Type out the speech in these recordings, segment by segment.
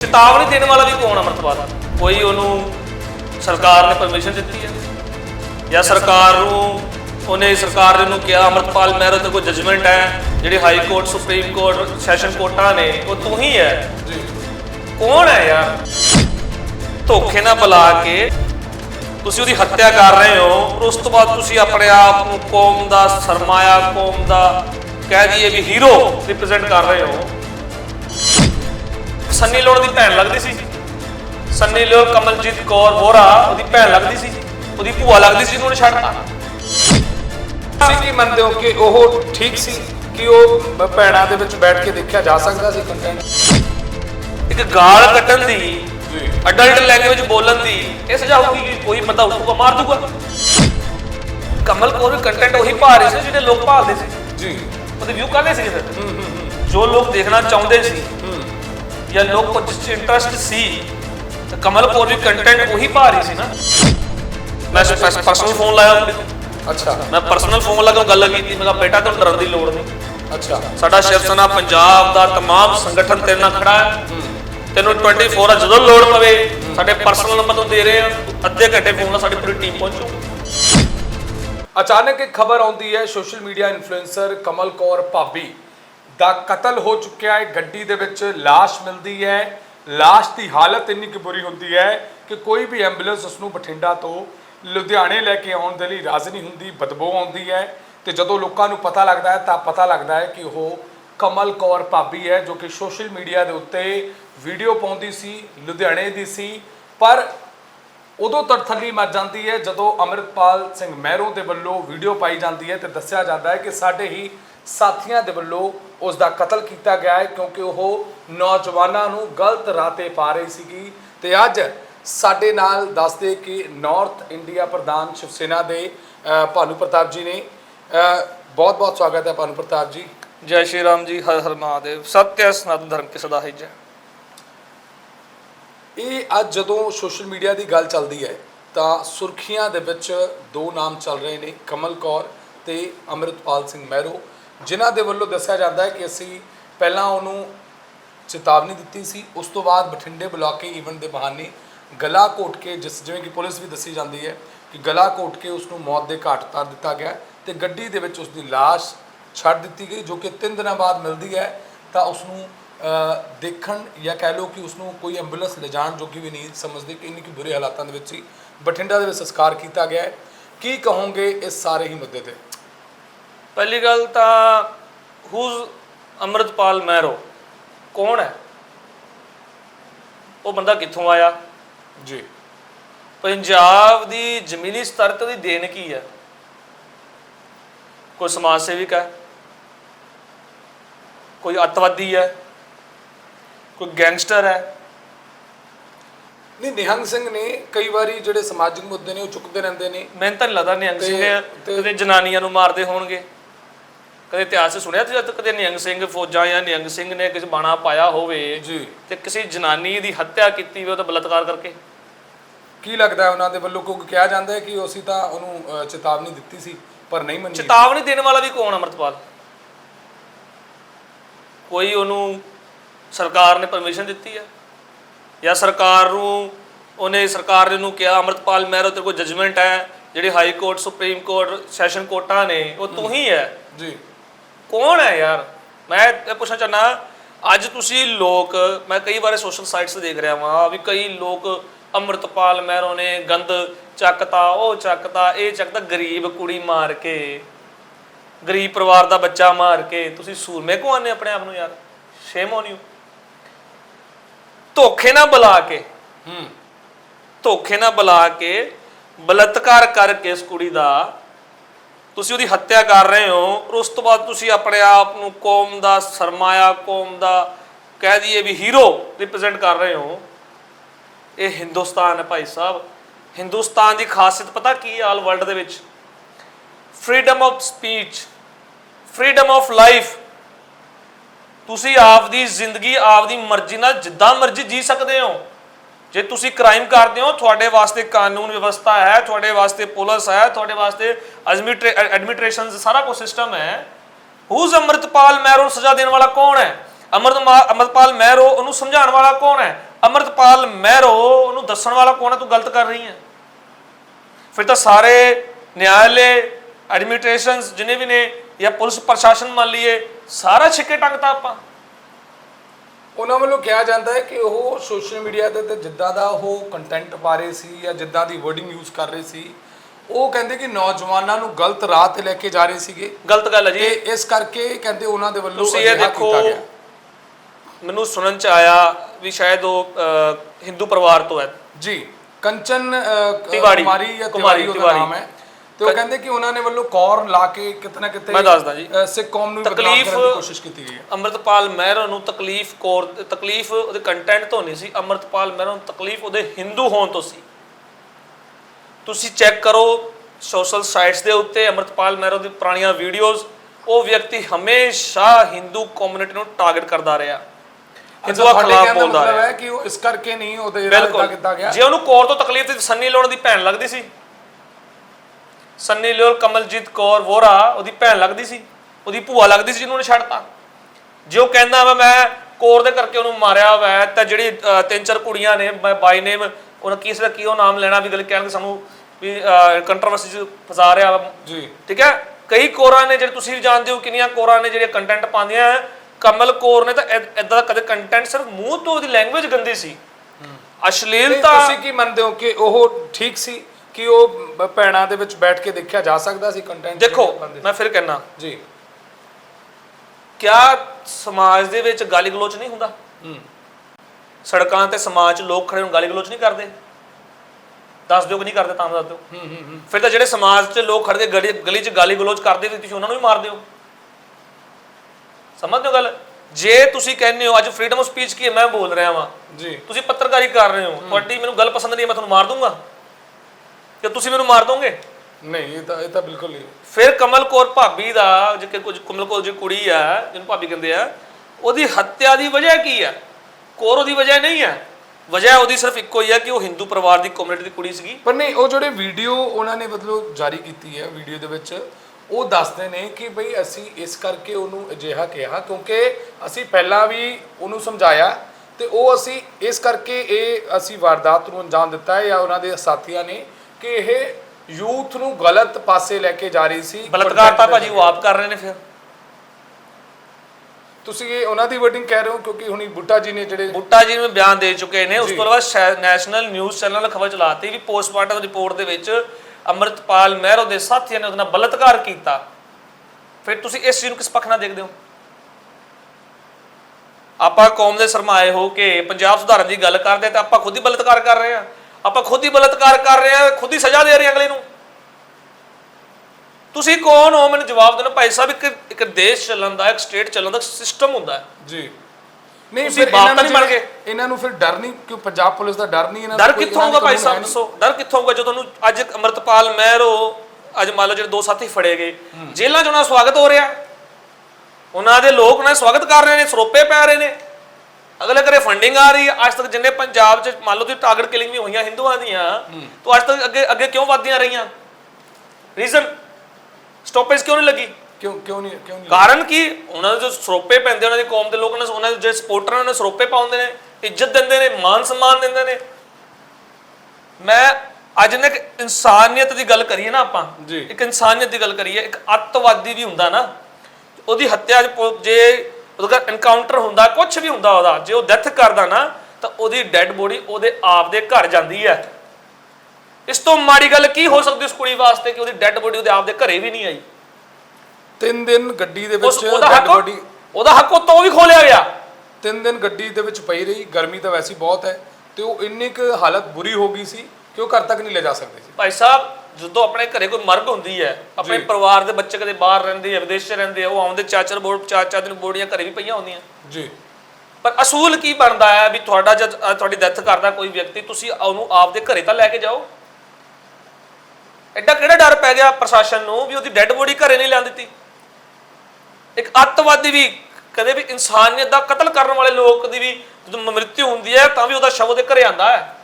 ਚੇਤਾਵਨੀ ਦੇਣ ਵਾਲਾ ਵੀ ਕੌਣ ਅਮਰਤਪਾਲ? ਕੋਈ ਉਹਨੂੰ ਸਰਕਾਰ ਨੇ ਪਰਮਿਸ਼ਨ ਦਿੱਤੀ ਹੈ? ਜਾਂ ਸਰਕਾਰ ਨੂੰ ਉਹਨੇ ਸਰਕਾਰ ਨੇ ਉਹਨੂੰ ਕਿਹਾ ਅਮਰਤਪਾਲ ਮਹਿਰੋ ਤੇ ਕੋਈ ਜਜਮੈਂਟ ਹੈ। ਜਿਹੜੇ high court supreme court session ਕੋਰਟਾਂ ਨੇ ਉਹ ਤੂੰ ਹੀ ਹੈ। ਕੌਣ ਹੈ ਯਾਰ? ਧੋਖੇ ਨਾਲ ਬੁਲਾ ਕੇ ਤੁਸੀਂ ਉਹਦੀ ਹੱਤਿਆ ਕਰ ਰਹੇ ਹੋ ਔਰ ਉਸ ਤੋਂ ਬਾਅਦ ਤੁਸੀਂ ਆਪਣੇ ਆਪ ਨੂੰ ਕੌਮ ਦਾ ਸਰਮਾਇਆ ਕੌਮ ਦਾ ਕਹਿ ਦਈਏ ਵੀ ਹੀਰੋ ਰਿਪਰੈਜ਼ੈਂਟ ਕਰ ਰਹੇ ਹੋ। ਸੰਨੀ ਲਿਓਨ ਦੀ ਭੈਣ ਲੱਗਦੀ ਸੀ। ਸੰਨੀ ਲਿਓਨ ਕਮਲਜੀਤ ਕੌਰ ਵੋਰਾ ਉਹਦੀ ਭੈਣ ਲੱਗਦੀ ਸੀ। ਉਹਦੀ ਭੂਆ ਲੱਗਦੀ ਸੀ ਉਹਨੇ ਛੱਡਤਾ ਤੁਸੀਂ ਕੀ ਮੰਨਦੇ ਹੋ ਕਿ ਉਹ ਠੀਕ ਸੀ ਕਿ ਉਹ ਭੈਣਾਂ ਦੇ ਵਿੱਚ ਬੈਠ ਕੇ ਦੇਖਿਆ ਜਾ ਸਕਦਾ ਸੀ ਕੰਟੈਂਟ ਇੱਕ ਗਾਲ ਕੱਢਣ ਦੀ ਅਡਲਟ ਲੈਂਗੁਏਜ ਬੋਲਣ ਦੀ ਇਹ ਸਜ਼ਾ ਹੋਊਗੀ ਕਿ ਕੋਈ ਬੰਦਾ ਉੱਠੂਗਾ ਮਾਰ ਦੂਗਾ ਕਮਲ ਕੋਲ ਵੀ ਕੰਟੈਂਟ ਉਹੀ ਪਾ ਰਹੇ ਸੀ ਜਿਹੜੇ ਲੋਕ ਭਾਲਦੇ ਸੀ। ਜੀ। ਉਹਦੇ ਵਿਊ ਕਾਹਦੇ ਸੀ ਫਿਰ? ਜੋ ਲੋਕ ਦੇਖਣਾ ਚਾਹੁੰਦੇ ਸੀ ਜਾਂ ਲੋਕ ਕੋ ਜਿਸ ਚ ਇੰਟਰਸਟ ਸੀ ਤਾਂ ਕਮਲ ਕੋਲ ਵੀ ਕੰਟੈਂਟ ਉਹੀ ਪਾ ਰਹੀ ਸੀ ਨਾ ਮੈਂ ਪਰਸਨਲ ਫੋਨ ਲਾਇਆ ਉਹਨੂੰ। ਅੱਛਾ ਮੈਂ ਪਰਸਨਲ ਫੋਨ ਲਾ ਕੇ ਗੱਲ ਕੀਤੀ ਮੈਂ ਕਿਹਾ ਬੇਟਾ ਤੈਨੂੰ ਡਰਨ ਦੀ ਲੋੜ ਨਹੀਂ ਅੱਛਾ ਸਾਡਾ ਸ਼ਿਵ ਸੈਨਾ ਪੰਜਾਬ ਦਾ तमाम ਸੰਗਠਨ ਤੇਰੇ ਨਾਲ ਖੜਾ ਹੈ ਤੈਨੂੰ 24 ਆ ਜਦੋਂ ਲੋੜ ਪਵੇ ਸਾਡੇ ਪਰਸਨਲ ਨੰਬਰ ਤੋਂ ਦੇ ਰਹੇ ਆ ਅੱਧੇ ਘੰਟੇ ਫੋਨ ਨਾਲ ਸਾਡੀ ਪੂਰੀ ਟੀਮ ਪਹੁੰਚੂ ਅਚਾਨਕ ਇੱਕ ਖਬਰ ਆਉਂਦੀ ਹੈ social media influencer Kamal Kaur Bhabhi ਦਾ ਕਤਲ ਹੋ ਚੁੱਕਿਆ ਹੈ, ਗੱਡੀ ਦੇ ਵਿੱਚ ਲਾਸ਼ ਮਿਲਦੀ ਹੈ। ਲਾਸ਼ ਦੀ ਹਾਲਤ ਇੰਨੀ ਕੁ ਬੁਰੀ ਹੁੰਦੀ ਹੈ ਕਿ ਕੋਈ ਵੀ ਐਂਬੂਲੈਂਸ ਉਸ ਨੂੰ ਬਠਿੰਡਾ ਤੋਂ ਲੁਧਿਆਣੇ ਲੈ ਕੇ ਆਉਣ ਦੇ ਲਈ ਰਾਜ਼ੀ ਨਹੀਂ ਹੁੰਦੀ, ਬਦਬੂ ਆਉਂਦੀ ਹੈ ਤੇ ਜਦੋਂ ਲੋਕਾਂ ਨੂੰ ਪਤਾ ਲੱਗਦਾ ਹੈ ਤਾਂ ਪਤਾ ਲੱਗਦਾ ਹੈ ਕਿ ਉਹ ਕਮਲ ਕੌਰ ਭਾਬੀ ਹੈ, ਜੋ ਕਿ ਸੋਸ਼ਲ ਮੀਡੀਆ ਦੇ ਉੱਤੇ ਵੀਡੀਓ ਪਾਉਂਦੀ ਸੀ, ਲੁਧਿਆਣੇ ਦੀ ਸੀ। ਪਰ ਉਦੋਂ ਤੜਥੱਲੀ ਮਚ ਜਾਂਦੀ ਹੈ, ਜਦੋਂ ਅਮਰਿਤਪਾਲ ਸਿੰਘ ਮਹਿਰੋਂ ਦੇ ਵੱਲੋਂ ਵੀਡੀਓ ਪਾਈ ਜਾਂਦੀ ਹੈ ਤੇ ਦੱਸਿਆ ਜਾਂਦਾ ਹੈ ਕਿ ਸਾਡੇ ਹੀ ਸਾਥੀਆਂ ਦੇ ਵੱਲੋਂ ਉਸ ਦਾ ਕਤਲ ਕੀਤਾ ਗਿਆ ਹੈ ਕਿਉਂਕਿ ਉਹ ਨੌਜਵਾਨਾਂ ਨੂੰ ਗਲਤ ਰਾਹ ਤੇ ਪਾ ਰਹੀ ਸੀਗੀ। ਤੇ ਅੱਜ ਸਾਡੇ ਨਾਲ ਦੱਸਦੇ ਕਿ ਨਾਰਥ ਇੰਡੀਆ ਪ੍ਰਧਾਨ ਸ਼ਿਵ ਸੈਨਾ ਦੇ ਭਾਨੂ ਪ੍ਰਤਾਪ ਜੀ ਨੇ। ਬਹੁਤ ਬਹੁਤ ਸਵਾਗਤ ਹੈ ਭਾਨੂ ਪ੍ਰਤਾਪ ਜੀ। ਜੈ ਸ਼੍ਰੀ ਰਾਮ ਜੀ ਹਰ ਹਰ ਮਹਾਦੇਵ। ਸਤਿ ਸਨਾਤਨ ਧਰਮ ਕੇ ਸਦਾ ਹੈ ਜੈ। ਇਹ ਅੱਜ ਜਦੋਂ ਸੋਸ਼ਲ ਮੀਡੀਆ ਦੀ ਗੱਲ ਚੱਲਦੀ ਹੈ ਤਾਂ ਸੁਰਖੀਆਂ ਦੇ ਵਿੱਚ ਦੋ ਨਾਮ ਚੱਲ ਰਹੇ ਨੇ ਕਮਲ ਕੌਰ ਤੇ ਅਮਰਿਤਪਾਲ ਸਿੰਘ ਮਹਿਰੋ। ਜਿਨ੍ਹਾਂ ਦੇ ਵੱਲੋਂ ਦੱਸਿਆ ਜਾਂਦਾ ਹੈ ਕਿ ਅਸੀਂ ਪਹਿਲਾਂ ਉਹਨੂੰ ਚੇਤਾਵਨੀ ਦਿੱਤੀ ਸੀ, ਉਸ ਤੋਂ ਬਾਅਦ ਬਠਿੰਡੇ ਬੁਲਾ ਕੇ ਈਵੈਂਟ ਦੇ ਬਹਾਨੇ ਗਲਾ ਘੋਟ ਕੇ ਜਿਸ ਜਿਵੇਂ ਕਿ ਪੁਲਿਸ ਵੀ ਦੱਸੀ ਜਾਂਦੀ ਹੈ ਕਿ ਗਲਾ ਘੋਟ ਕੇ ਉਸ ਨੂੰ ਮੌਤ ਦੇ ਘਾਟ ਉਤਾਰ ਦਿੱਤਾ ਗਿਆ ਤੇ ਗੱਡੀ ਦੇ ਵਿੱਚ ਉਸ ਦੀ ਲਾਸ਼ ਛੱਡ ਦਿੱਤੀ ਗਈ, ਜੋ ਕਿ 3 ਦਿਨਾਂ ਬਾਅਦ ਮਿਲਦੀ ਹੈ, ਤਾਂ ਉਸ ਨੂੰ ਦੇਖਣ ਜਾਂ ਕਹਿ ਲਓ ਕਿ ਉਸ ਨੂੰ ਕੋਈ ਐਂਬੂਲੈਂਸ ਲਿਜਾਣ ਜੋ ਕਿ ਵੀ ਨਹੀਂ ਸਮਝਦੇ ਕਿ ਇੰਨੀ ਕਿ ਬੁਰੇ ਹਾਲਾਤਾਂ ਦੇ ਵਿੱਚ ਸੀ ਬਠਿੰਡਾ ਦੇ ਵਿੱਚ ਸੰਸਕਾਰ ਕੀਤਾ ਗਿਆ ਹੈ। ਕੀ ਕਹੋਗੇ ਇਸ ਸਾਰੇ ਹੀ ਮੁੱਦੇ ਤੇ? ਪਹਿਲੀ ਗੱਲ ਤਾਂ ਹੂਜ਼ ਅਮਰਤਪਾਲ ਮਹਿਰੋ? ਕੌਣ ਹੈ? ਉਹ ਬੰਦਾ ਕਿੱਥੋਂ ਆਇਆ? ਜੀ। ਪੰਜਾਬ ਦੀ ਜ਼ਮੀਨੀ ਸਤਰ ਤੇ ਉਹਦੀ ਦੇਣ ਕੀ ਹੈ? ਕੋਈ ਸਮਾਜ ਸੇਵਿਕ ਹੈ? ਕੋਈ ਅੱਤਵਾਦੀ ਹੈ? ਕੋਈ ਗੈਂਗਸਟਰ ਹੈ? ਨਹੀਂ ਨਿਹੰਗ ਸਿੰਘ ਨੇ ਕਈ ਵਾਰੀ ਜਿਹੜੇ ਸਮਾਜਿਕ ਮੁੱਦੇ ਨੇ ਉਹ ਚੁੱਕਦੇ ਰਹਿੰਦੇ ਨੇ। ਮੈਨੂੰ ਤਾਂ ਨਹੀਂ ਲੱਗਦਾ ਨਿਹੰਗ ਸਿੰਘ ਕਦੇ ਜਨਾਨੀਆਂ ਨੂੰ ਮਾਰਦੇ ਹੋਣਗੇ। ਕਦੇ ਇਤਿਹਾਸ 'ਚ ਸੁਣਿਆ ਤੁਸੀਂ ਕਦੇ ਨਿਹੰਗ ਸਿੰਘ ਫੌਜਾਂ ਜਾਂ ਨਿਹੰਗ ਸਿੰਘ ਨੇ ਕਿਸੇ ਬਾਣਾ ਪਾਇਆ ਹੋਵੇ ਜੀ। ਤੇ ਕਿਸੇ ਜਨਾਨੀ ਦੀ ਹੱਤਿਆ ਕੀਤੀ ਹੋਵੇ ਉਹ ਤਾਂ ਬਲਾਤਕਾਰ ਕਰਕੇ? ਕੀ ਲੱਗਦਾ ਹੈ ਉਹਨਾਂ ਦੇ ਵੱਲੋਂ? ਕਿਉਂਕਿ ਕਿਹਾ ਜਾਂਦਾ ਹੈ ਕਿ ਅਸੀਂ ਤਾਂ ਉਹਨੂੰ ਅ, ਚੇਤਾਵਨੀ ਦਿੱਤੀ ਸੀ ਪਰ ਨਹੀਂ ਮੰਨੀ। ਚੇਤਾਵਨੀ ਦੇਣ ਵਾਲਾ ਵੀ ਕੌਣ ਅਮਰਤਪਾਲ? ਕੋਈ ਉਹਨੂੰ ਸਰਕਾਰ ਨੇ ਪਰਮਿਸ਼ਨ ਦਿੱਤੀ ਹੈ ਜਾਂ ਸਰਕਾਰ ਨੂੰ ਉਹਨੇ ਸਰਕਾਰ ਨੇ ਉਹਨੂੰ ਕਿਹਾ ਅਮਰਤਪਾਲ ਮਹਿਰੋ ਤੇ ਕੋਈ ਜਜਮੈਂਟ ਹੈ ਜਿਹੜੇ high court supreme court session ਕੋਰਟਾਂ ਨੇ ਉਹ ਤੂੰ ਹੀ ਹੈ। ਜੀ। ਕੌਣ ਹੈ ਯਾਰ? ਮੈਂ ਇਹ ਪੁੱਛਣਾ ਚਾਹਨਾ ਅੱਜ ਤੁਸੀਂ ਲੋਕ, ਮੈਂ ਕਈ ਵਾਰ ਸੋਸ਼ਲ ਸਾਈਟਸ ਤੇ ਦੇਖ ਰਿਹਾ ਵਾਂ, ਵੀ ਕਈ ਲੋਕ ਅਮਰਤਪਾਲ ਮਹਿਰੋ ਨੇ ਗੰਦ ਚੱਕਤਾ, ਉਹ ਚੱਕਤਾ, ਇਹ ਚੱਕਤਾ, ਗਰੀਬ ਕੁੜੀ ਮਾਰ ਕੇ, ਗਰੀਬ ਪਰਿਵਾਰ ਦਾ ਬੱਚਾ ਮਾਰ ਕੇ, ਤੁਸੀਂ ਸੂਰਮੇ ਕੋ ਆਨੇ ਆਪਣੇ ਆਪ ਨੂੰ ਯਾਰ? ਸ਼ੇਮ ਔਨ ਯੂ ਧੋਖੇ ਨਾਲ ਬੁਲਾ ਕੇ, ਹੂੰ, ਧੋਖੇ ਨਾਲ ਬੁਲਾ ਕੇ, ਬਲਤਕਾਰ ਕਰਕੇ ਇਸ ਕੁੜੀ ਦਾ ਤੁਸੀਂ ਉਹਦੀ ਹੱਤਿਆ ਕਰ ਰਹੇ ਹੋ, ਔਰ ਉਸ ਤੋਂ ਬਾਅਦ ਤੁਸੀਂ ਆਪਣੇ ਆਪ ਨੂੰ ਕੌਮ ਦਾ ਸਰਮਾਇਆ, ਕੌਮ ਦਾ ਕਹਿ ਦਈਏ ਵੀ ਹੀਰੋ ਰਿਪਰੈਜ਼ੈਂਟ ਕਰ ਰਹੇ ਹੋ। ਇਹ ਹਿੰਦੁਸਤਾਨ ਹੈ ਭਾਈ ਸਾਹਿਬ। ਹਿੰਦੁਸਤਾਨ ਦੀ ਖਾਸੀਅਤ ਪਤਾ ਕੀ ਹੈ ਆਲ ਵਰਲਡ ਦੇ ਵਿੱਚ? Freedom of speech freedom of life ਤੁਸੀਂ ਆਪਦੀ ਜ਼ਿੰਦਗੀ, ਆਪਦੀ ਮਰਜ਼ੀ ਨਾਲ ਜਿੱਦਾਂ ਮਰਜ਼ੀ ਜੀ ਸਕਦੇ ਹੋ। ਜੇ ਤੁਸੀਂ ਕ੍ਰਾਈਮ ਕਰਦੇ ਹੋ, ਤੁਹਾਡੇ ਵਾਸਤੇ ਕਾਨੂੰਨ ਵਿਵਸਥਾ ਹੈ, ਤੁਹਾਡੇ ਵਾਸਤੇ ਪੁਲਿਸ ਹੈ, ਤੁਹਾਡੇ ਵਾਸਤੇ ਐਡਮਿਨਿਸਟ੍ਰੇਸ਼ਨ ਸਾਰਾ ਕੁਝ ਸਿਸਟਮ ਹੈ। ਹੂਜ਼ ਅਮਰਤਪਾਲ ਮਹਿਰੋ ਨੂੰ ਸਜ਼ਾ ਦੇਣ ਵਾਲਾ ਕੌਣ ਹੈ? ਅਮਰਤ ਅਮਰਤਪਾਲ ਮਹਿਰੋ ਉਹਨੂੰ ਸਮਝਾਉਣ ਵਾਲਾ ਕੌਣ ਹੈ? ਅਮਰਤਪਾਲ ਮਹਿਰੋ ਉਹਨੂੰ ਦੱਸਣ ਵਾਲਾ ਕੌਣ ਹੈ? ਤੂੰ ਗਲਤ ਕਰ ਰਹੀ ਹੈ। ਫਿਰ ਤਾਂ ਸਾਰੇ ਨਿਆਇਲੇ ਐਡਮਿਨਿਸਟ੍ਰੇਸ਼ਨਸ ਜਿਨੇ ਵੀ ਨੇ ਜਾਂ ਪੁਲਿਸ ਪ੍ਰਸ਼ਾਸਨ ਮੰਨ ਲਈਏ, ਸਾਰਾ ਛਿੱਕੇ ਟੰਗਤਾ ਆਪਾਂ। ਉਹਨਾਂ ਵੱਲੋਂ ਕਿਹਾ ਜਾਂਦਾ ਹੈ ਕਿ ਉਹ ਸੋਸ਼ਲ ਮੀਡੀਆ ਤੇ ਤੇ ਜਿੱਦਾਂ ਦਾ ਉਹ ਕੰਟੈਂਟ ਪਾ ਰਹੇ ਸੀ ਜਾਂ ਜਿੱਦਾਂ ਦੀ ਵਰਡਿੰਗ ਯੂਜ਼ ਕਰ ਰਹੇ ਸੀ ਉਹ ਕਹਿੰਦੇ ਕਿ ਨੌਜਵਾਨਾਂ ਨੂੰ ਗਲਤ ਰਾਹ ਤੇ ਲੈ ਕੇ ਜਾ ਰਹੇ ਸੀਗੇ। ਗਲਤ ਗੱਲ ਹੈ ਤੇ ਜੀ ਇਸ ਕਰਕੇ ਕਹਿੰਦੇ ਉਹਨਾਂ ਦੇ ਵੱਲੋਂ ਤੁਸੀਂ ਇਹ ਦੇਖੋ ਮੈਨੂੰ ਸੁਣਨ ਚ ਆਇਆ ਵੀ ਸ਼ਾਇਦ ਉਹ ਹਿੰਦੂ ਪਰਿਵਾਰ ਤੋਂ ਹੈ। ਜੀ ਕੰਚਨ ਕੁਮਾਰੀ ਜਾਂ ਕੁਮਾਰੀ, ਉਹਦਾ। ਨਾਮ ਹੈ। ਤੇ ਉਹ ਕਹਿੰਦੇ ਕਿ ਉਹਨਾਂ ਨੇ ਵੱਲੋਂ ਕੌਰ ਲਾ ਕੇ ਕਿਤਨਾ ਕਿਤੇ ਮੈਂ ਦੱਸਦਾ ਜੀ। ਸਿੱਖ ਕੌਮ ਨੂੰ ਬਦਨਾਮ ਤਕਲੀਫ- ਕਰਨ ਦੀ ਕੋਸ਼ਿਸ਼ ਕੀਤੀ ਗਈ ਹੈ। ਅਮਰਤਪਾਲ ਮਹਿਰੋ ਨੂੰ ਤਕਲੀਫ ਕੋਰ ਤਕਲੀਫ ਉਹਦੇ ਕੰਟੈਂਟ ਤੋਂ ਨਹੀਂ ਸੀ ਅਮਰਤਪਾਲ ਮਹਿਰੋ ਨੂੰ ਤਕਲੀਫ ਉਹਦੇ ਹਿੰਦੂ ਹੋਣ ਤੋਂ ਸੀ। ਤੁਸੀਂ ਚੈੱਕ ਕਰੋ ਸੋਸ਼ਲ ਸਾਈਟਸ ਦੇ ਉੱਤੇ ਅਮਰਤਪਾਲ ਮਹਿਰੋ ਦੀ ਪੁਰਾਣੀਆਂ ਵੀਡੀਓਜ਼ ਉਹ ਵਿਅਕਤੀ ਹਮੇਸ਼ਾ ਹਿੰਦੂ ਕਮਿਊਨਿਟੀ ਨੂੰ ਟਾਰਗੇਟ ਕਰਦਾ ਰਿਹਾ। ਹਿੰਦੂਆਂ ਖਿਲਾਫ ਬੋਲਦਾ ਰਿਹਾ। ਹੈ ਕਿ ਉਹ ਇਸ ਕਰਕੇ ਨਹੀਂ ਉਹਦੇ ਬਿਲਕੁਲ। ਕੀਤਾ ਗਿਆ? ਜੇ ਉਹਨੂੰ ਕੋਰ ਤੋਂ ਤਕਲੀਫ ਤੇ ਸੰਨੀ ਲਿਓਨ ਦੀ ਭੈਣ ਲੱਗਦੀ ਸੀ। ਸੰਨੀ ਲਿਓਨ ਕਮਲਜੀਤ ਕੌਰ ਵੋਰਾ ਉਹਦੀ ਭੈਣ ਲੱਗਦੀ ਸੀ ਉਹਦੀ ਭੂਆ ਲੱਗਦੀ ਸੀ ਜਿਹਨੂੰ ਉਹਨੇ ਛੱਡਤਾ। ਜੇ ਉਹ ਕਹਿੰਦਾ ਵਾ ਮੈਂ ਕੋਰ ਦੇ ਕਰਕੇ ਉਹਨੂੰ ਮਾਰਿਆ ਵਾ ਹੈ, ਤਾਂ ਜਿਹੜੀ ਤਿੰਨ ਚਾਰ ਕੁੜੀਆਂ ਨੇ ਮੈਂ ਬਾਈ ਨੇਮ ਉਹਨਾਂ ਕਿਸੇ ਦਾ ਕੀ ਉਹ ਨਾਮ ਲੈਣਾ ਵੀ ਗੱਲ ਕਹਿਣਗੇ ਸਾਨੂੰ ਵੀ ਕੰਟਰੋਵਰਸੀ ਚ ਫਸਾ ਰਿਹਾ ਜੀ। ਠੀਕ ਹੈ? ਕਈ ਕੋਰਾਂ ਨੇ ਜਿਹੜੇ ਤੁਸੀਂ ਵੀ ਜਾਣਦੇ ਹੋ ਕਿੰਨੀਆਂ ਕੋਰਾਂ ਨੇ ਜਿਹੜੇ ਕੰਟੈਂਟ ਪਾਉਂਦੀਆਂ। ਕਮਲ ਕੌਰ ਨੇ ਤਾਂ ਇਦਾਂ ਦਾ ਕਦੇ ਕੰਟੈਂਟ ਸਿਰਫ ਮੂੰਹ ਤੋਂ ਉਹਦੀ ਲੈਂਗੁਏਜ ਗੰਦੀ ਸੀ। ਅਸ਼ਲੀਲਤਾ ਤੁਸੀਂ ਕੀ ਮੰਨਦੇ ਹੋ ਕਿ ਉਹ ਠੀਕ ਸੀ? ਕਿ ਉਹ ਬ- ਭੈਣਾਂ ਦੇ ਵਿੱਚ ਬੈਠ ਕੇ ਦੇਖਿਆ ਜਾ ਸਕਦਾ ਸੀ ਕੰਟੈਂਟ ਦੇਖੋ ਮੈਂ ਫਿਰ ਕਹਿਣਾ ਜੀ। ਕਿਆ ਸਮਾਜ ਦੇ ਵਿੱਚ ਗਾਲੀ ਗਲੋਚ ਨਹੀਂ ਹੁੰਦਾ? ਹੂੰ। ਸੜਕਾਂ ਤੇ ਸਮਾਜ 'ਚ ਲੋਕ ਖੜੇ ਨੂੰ ਗਾਲੀ ਗਲੋਚ ਨਹੀਂ ਕਰਦੇ? ਦੱਸ ਦਿਓ ਕਿ ਨਹੀਂ ਕਰਦੇ ਤਾਂ ਦੱਸ ਦਿਓ। ਹੂੰ ਹੂੰ ਹੂੰ। ਫਿਰ ਤਾਂ ਜਿਹੜੇ ਸਮਾਜ 'ਚ ਲੋਕ ਖੜ ਕੇ ਗਲੀ ਗਲੀ 'ਚ ਗਾਲੀ ਗਲੋਚ ਕਰਦੇ ਤੁਸੀਂ ਉਹਨਾਂ ਨੂੰ ਵੀ ਮਾਰ ਦਿਓ। ਸਮਝਦੇ ਹੋ ਗੱਲ? ਜੇ ਤੁਸੀਂ ਕਹਿੰਦੇ ਹੋ ਅੱਜ ਫ੍ਰੀडम ਆਫ ਸਪੀਚ ਕੀ ਹੈ ਮੈਂ ਬੋਲ ਰਿਹਾ ਵਾਂ। ਜੀ। ਤੁਸੀਂ ਪੱਤਰਕਾਰੀ ਕਰ ਰਹੇ ਹੋ। ਤੁਹਾਡੀ ਮੈਨੂੰ ਗੱਲ ਪਸੰਦ ਨਹੀਂ ਹੈ ਮੈਂ ਤੁਹਾਨੂੰ ਮਾਰ ਦੂੰਗਾ। ਕਿ ਤੁਸੀਂ ਮੈਨੂੰ ਮਾਰ ਦੋਗੇ? ਨਹੀਂ ਇਹ ਤਾਂ ਇਹ ਤਾਂ ਬਿਲਕੁਲ ਨਹੀਂ। ਫਿਰ ਕਮਲ ਕੌਰ ਭਾਬੀ ਦਾ ਜੇ ਕੁਝ ਕਮਲ ਕੌਰ ਜੀ ਕੁੜੀ ਆ ਜਿਹਨੂੰ ਭਾਬੀ ਕਹਿੰਦੇ ਆ ਉਹਦੀ ਹੱਤਿਆ ਦੀ ਵਜ੍ਹਾ ਕੀ ਆ? ਕੌਰ ਉਹਦੀ ਵਜ੍ਹਾ ਨਹੀਂ ਹੈ ਵਜ੍ਹਾ ਉਹਦੀ ਸਿਰਫ ਇੱਕੋ ਹੀ ਆ ਕਿ ਉਹ ਹਿੰਦੂ ਪਰਿਵਾਰ ਦੀ ਕਮਿਊਨਿਟੀ ਦੀ ਕੁੜੀ ਸੀਗੀ। ਪਰ ਨਹੀਂ ਉਹ ਜਿਹੜੇ ਵੀਡੀਓ ਉਹਨਾਂ ਨੇ ਮਤਲਬ ਜਾਰੀ ਕੀਤੀ ਹੈ ਵੀਡੀਓ ਦੇ ਵਿੱਚ ਉਹ ਦੱਸਦੇ ਨੇ ਕਿ ਬਈ ਅਸੀਂ ਇਸ ਕਰਕੇ ਉਹਨੂੰ ਅਜਿਹਾ ਕਿਹਾ ਕਿਉਂਕਿ ਅਸੀਂ ਪਹਿਲਾਂ ਵੀ ਉਹਨੂੰ ਸਮਝਾਇਆ ਤੇ ਉਹ ਅਸੀਂ ਇਸ ਕਰਕੇ ਇਹ ਅਸੀਂ ਵਾਰਦਾਤ ਨੂੰ ਅੰਜਾਮ ਦਿੱਤਾ ਹੈ ਜਾਂ ਉਹਨਾਂ ਦੇ ਸਾਥੀਆਂ ਨੇ ਕਿ ਇਹ ਯੂਥ ਨੂੰ ਗਲਤ ਪਾਸੇ ਲੈ ਕੇ ਜਾ ਰਹੀ ਸੀ ਬਲਤਕਾਰ ਤਾਂ ਭਾਜੀ ਉਹ ਆਪ ਕਰ ਰਹੇ ਨੇ ਫਿਰ? ਤੁਸੀਂ ਇਹ ਉਹਨਾਂ ਦੀ ਵਰਡਿੰਗ ਕਹਿ ਰਹੇ ਹੋ ਕਿਉਂਕਿ ਹੁਣੀ ਬੁੱਟਾ ਜੀ ਨੇ ਜਿਹੜੇ ਬੁੱਟਾ ਜੀ ਨੂੰ ਬਿਆਨ ਦੇ ਚੁੱਕੇ ਨੇ। ਉਸ। ਤੋਂ ਬਾਅਦ ਨੈਸ਼ਨਲ ਨਿਊਜ਼ ਚੈਨਲ ਖਬਰ ਚਲਾਤੀ ਵੀ ਪੋਸਟਮਾਰਟਮ ਰਿਪੋਰਟ ਦੇ ਵਿੱਚ ਅਮਰਤਪਾਲ ਮਹਿਰੋ ਦੇ ਸਾਥੀਆਂ ਨੇ ਉਹਦੇ ਨਾਲ ਬਲਤਕਾਰ ਕੀਤਾ। ਫਿਰ ਤੁਸੀਂ ਇਸ ਚੀਜ਼ ਨੂੰ ਕਿਸ ਪੱਖ ਨਾਲ ਦੇਖਦੇ ਹੋ? ਆਪਾਂ ਕੌਮ ਦੇ ਸਰਮਾਏ ਹੋ ਕੇ ਪੰਜਾਬ ਸੁਧਾਰਨ ਦੀ ਗੱਲ ਕਰਦੇ ਤਾਂ ਆਪਾਂ ਖੁਦ ਹੀ ਬਲਤਕਾਰ ਕਰ ਰਹੇ ਹਾਂ ਆਪਾਂ ਖੁਦ ਹੀ ਬਲਤਕਾਰ ਕਰ ਰਹੇ ਹਾਂ ਖੁਦ ਹੀ ਸਜ਼ਾ ਦੇ ਰਹੇ ਅਗਲੇ ਨੂੰ। ਤੁਸੀਂ ਕੌਣ ਹੋ? ਮੈਨੂੰ ਜਵਾਬ ਦੇਣਾ। ਭਾਈ ਸਾਹਿਬ ਇੱਕ ਇੱਕ ਦੇਸ਼ ਚੱਲਣ ਦਾ ਇੱਕ ਸਟੇਟ ਚੱਲਣ ਦਾ ਸਿਸਟਮ ਹੁੰਦਾ ਹੈ। ਜੀ। ਨਹੀਂ ਫਿਰ ਬਾਪ ਇਹਨਾਂ ਤਾਂ ਨੂੰ ਨਹੀਂ ਬਣ ਜਿਹੜੇ- ਇਹਨਾਂ ਨੂੰ ਫਿਰ ਡਰ ਨਹੀਂ ਕਿਉਂ ਪੰਜਾਬ ਪੁਲਿਸ ਦਾ ਡਰ ਨਹੀਂ ਇਹਨਾਂ ਡਰ ਕਿੱਥੋਂ ਹੋਊਗਾ ਭਾਈ ਸਾਹਿਬ ਦੱਸੋ। ਡਰ ਕਿੱਥੋਂ ਹੋਊਗਾ ਜਦੋਂ ਤੁਹਾਨੂੰ ਅੱਜ ਅਮਰਤਪਾਲ ਮਹਿਰੋ ਅੱਜ ਮੰਨ ਲਓ ਜਿਹੜੇ ਦੋ ਸਾਥੀ ਫੜੇ ਗਏ। ਜੇਲ੍ਹਾਂ 'ਚ ਉਹਨਾਂ ਦਾ ਸਵਾਗਤ ਹੋ ਰਿਹਾ। ਉਹਨਾਂ ਦੇ ਲੋਕ ਉਹਨਾਂ ਦਾ ਸਵਾਗਤ ਕਰ ਰਹੇ ਨੇ ਸਰੋਪੇ ਪੈ ਰਹੇ ਨੇ। ਅਗਲੇ ਕਰੇ ਫੰਡਿੰਗ ਆ ਰਹੀ ਹੈ ਅੱਜ ਤੱਕ ਜਿੰਨੇ ਪੰਜਾਬ 'ਚ ਮੰਨ ਲਓ ਤੁਸੀਂ ਟਾਰਗੇਟ ਕਿਲਿੰਗ ਵੀ ਹੋਈਆਂ ਹਿੰਦੂਆਂ ਦੀਆਂ ਤਾਂ ਅੱਜ ਤੱਕ ਅੱਗੇ ਅੱਗੇ ਕਿਉਂ ਵੱਧਦੀਆਂ ਰਹੀਆਂ? ਰੀਜ਼ਨ ਸਟਾਪੇਜ ਕਿਉਂ ਨਹੀਂ ਲੱਗੀ? ਕਿਉਂ ਕਿਉਂ ਨਹੀਂ ਕਿਉਂ ਨਹੀਂ ਕਾਰਨ ਕੀ? ਉਹਨਾਂ ਦੇ ਜੋ ਸਰੋਪੇ ਪੈਂਦੇ ਉਹਨਾਂ ਦੀ ਕੌਮ ਦੇ ਲੋਕ ਨੇ ਉਹਨਾਂ ਦੇ ਜਿਹੜੇ ਸਪੋਰਟਰ ਨੇ ਉਹਨਾਂ ਸਰੋਪੇ ਪਾਉਂਦੇ ਨੇ ਇੱਜ਼ਤ ਦਿੰਦੇ ਨੇ ਮਾਨ ਸਨਮਾਨ ਦਿੰਦੇ ਨੇ। ਮੈਂ ਅੱਜ ਨੇ ਇੱਕ ਇਨਸਾਨੀਅਤ ਦੀ ਗੱਲ ਕਰੀਏ ਨਾ ਆਪਾਂ। ਇੱਕ ਇਨਸਾਨੀਅਤ ਦੀ ਗੱਲ ਕਰੀਏ ਇੱਕ ਅੱਤਵਾਦੀ ਵੀ ਹੁੰਦਾ ਨਾ ਉਹਦੀ ਹੱਤਿਆ ਜੇ ਉਹਦਾ ਐਨਕਾਊਂਟਰ ਹੁੰਦਾ ਕੁਝ ਵੀ ਹੁੰਦਾ ਉਹਦਾ ਜੇ ਉਹ ਡੈਥ ਕਰਦਾ ਨਾ ਤਾਂ ਉਹਦੀ ਡੈੱਡ ਬੋਡੀ ਉਹਦੇ ਆਪ ਦੇ ਘਰ ਜਾਂਦੀ ਹੈ। ਇਸ ਤੋਂ ਮਾੜੀ ਗੱਲ ਕੀ ਹੋ ਸਕਦੀ ਉਸ ਕੁੜੀ ਵਾਸਤੇ ਕਿ ਉਹਦੀ ਡੈੱਡ ਬੋਡੀ ਉਹਦੇ ਆਪ ਦੇ ਘਰੇ ਵੀ ਨਹੀਂ ਆਈ? ਤਿੰਨ ਦਿਨ ਗੱਡੀ ਦੇ ਉਸ ਵਿੱਚ ਉਹਦਾ ਡੈਡ ਹੱਕ ਬੋਡੀ ਉਹਦਾ ਹੱਕ ਉਹ ਤੋਂ ਵੀ ਖੋਲਿਆ ਗਿਆ। ਤਿੰਨ ਦਿਨ ਗੱਡੀ ਦੇ ਵਿੱਚ ਪਈ ਰਹੀ ਗਰਮੀ ਤਾਂ ਵੈਸੀ ਬਹੁਤ ਹੈ ਤੇ ਉਹ ਇੰਨੀ ਕੁ ਹਾਲਤ ਬੁਰੀ ਹੋ ਗਈ ਸੀ ਕਿ ਉਹ ਘਰ ਤੱਕ ਨਹੀਂ ਲੈ ਜਾ ਸਕਦੇ ਸੀ। ਭਾਈ ਸਾਹਿਬ ਜਦੋਂ ਆਪਣੇ ਘਰੇ ਕੋਈ ਮਰਗ ਹੁੰਦੀ ਹੈ ਆਪਣੇ। ਪਰਿਵਾਰ ਦੇ ਬੱਚੇ ਕਦੇ ਬਾਹਰ ਰਹਿੰਦੇ ਆ ਵਿਦੇਸ਼ 'ਚ ਰਹਿੰਦੇ ਆ ਉਹ ਆਉਂਦੇ ਚਾਚਰ ਬੋੜ ਚਾਚਾ ਦਿਨ ਬੋੜੀਆਂ ਘਰੇ ਵੀ ਪਈਆਂ ਹੁੰਦੀਆਂ। ਜੀ। ਪਰ ਅਸੂਲ ਕੀ ਬਣਦਾ ਹੈ ਵੀ ਤੁਹਾਡਾ ਜਦ ਤੁਹਾਡੀ ਡੈਥ ਕਰਦਾ ਕੋਈ ਵਿਅਕਤੀ ਤੁਸੀਂ ਉਹਨੂੰ ਆਪਦੇ ਘਰੇ ਤਾਂ ਲੈ ਕੇ ਜਾਓ? ਐਡਾ ਕਿਹੜਾ ਡਰ ਪੈ ਗਿਆ ਪ੍ਰਸ਼ਾਸਨ ਨੂੰ ਵੀ ਉਹਦੀ ਡੈੱਡ ਬੋਡੀ ਘਰੇ ਨਹੀਂ ਲਿਆਂ ਦਿੱਤੀ? ਇੱਕ ਅੱਤਵਾਦੀ ਵੀ ਕਦੇ ਵੀ ਇਨਸਾਨੀਅਤ ਦਾ ਕਤਲ ਕਰਨ ਵਾਲੇ ਲੋਕ ਦੀ ਵੀ ਜਦੋਂ ਮ੍ਰਿਤੂ ਹੁੰਦੀ ਹੈ ਤਾਂ ਵੀ ਉਹਦਾ ਸ਼ਵ ਉਹਦੇ ਘਰੇ ਆਂਦਾ ਹੈ।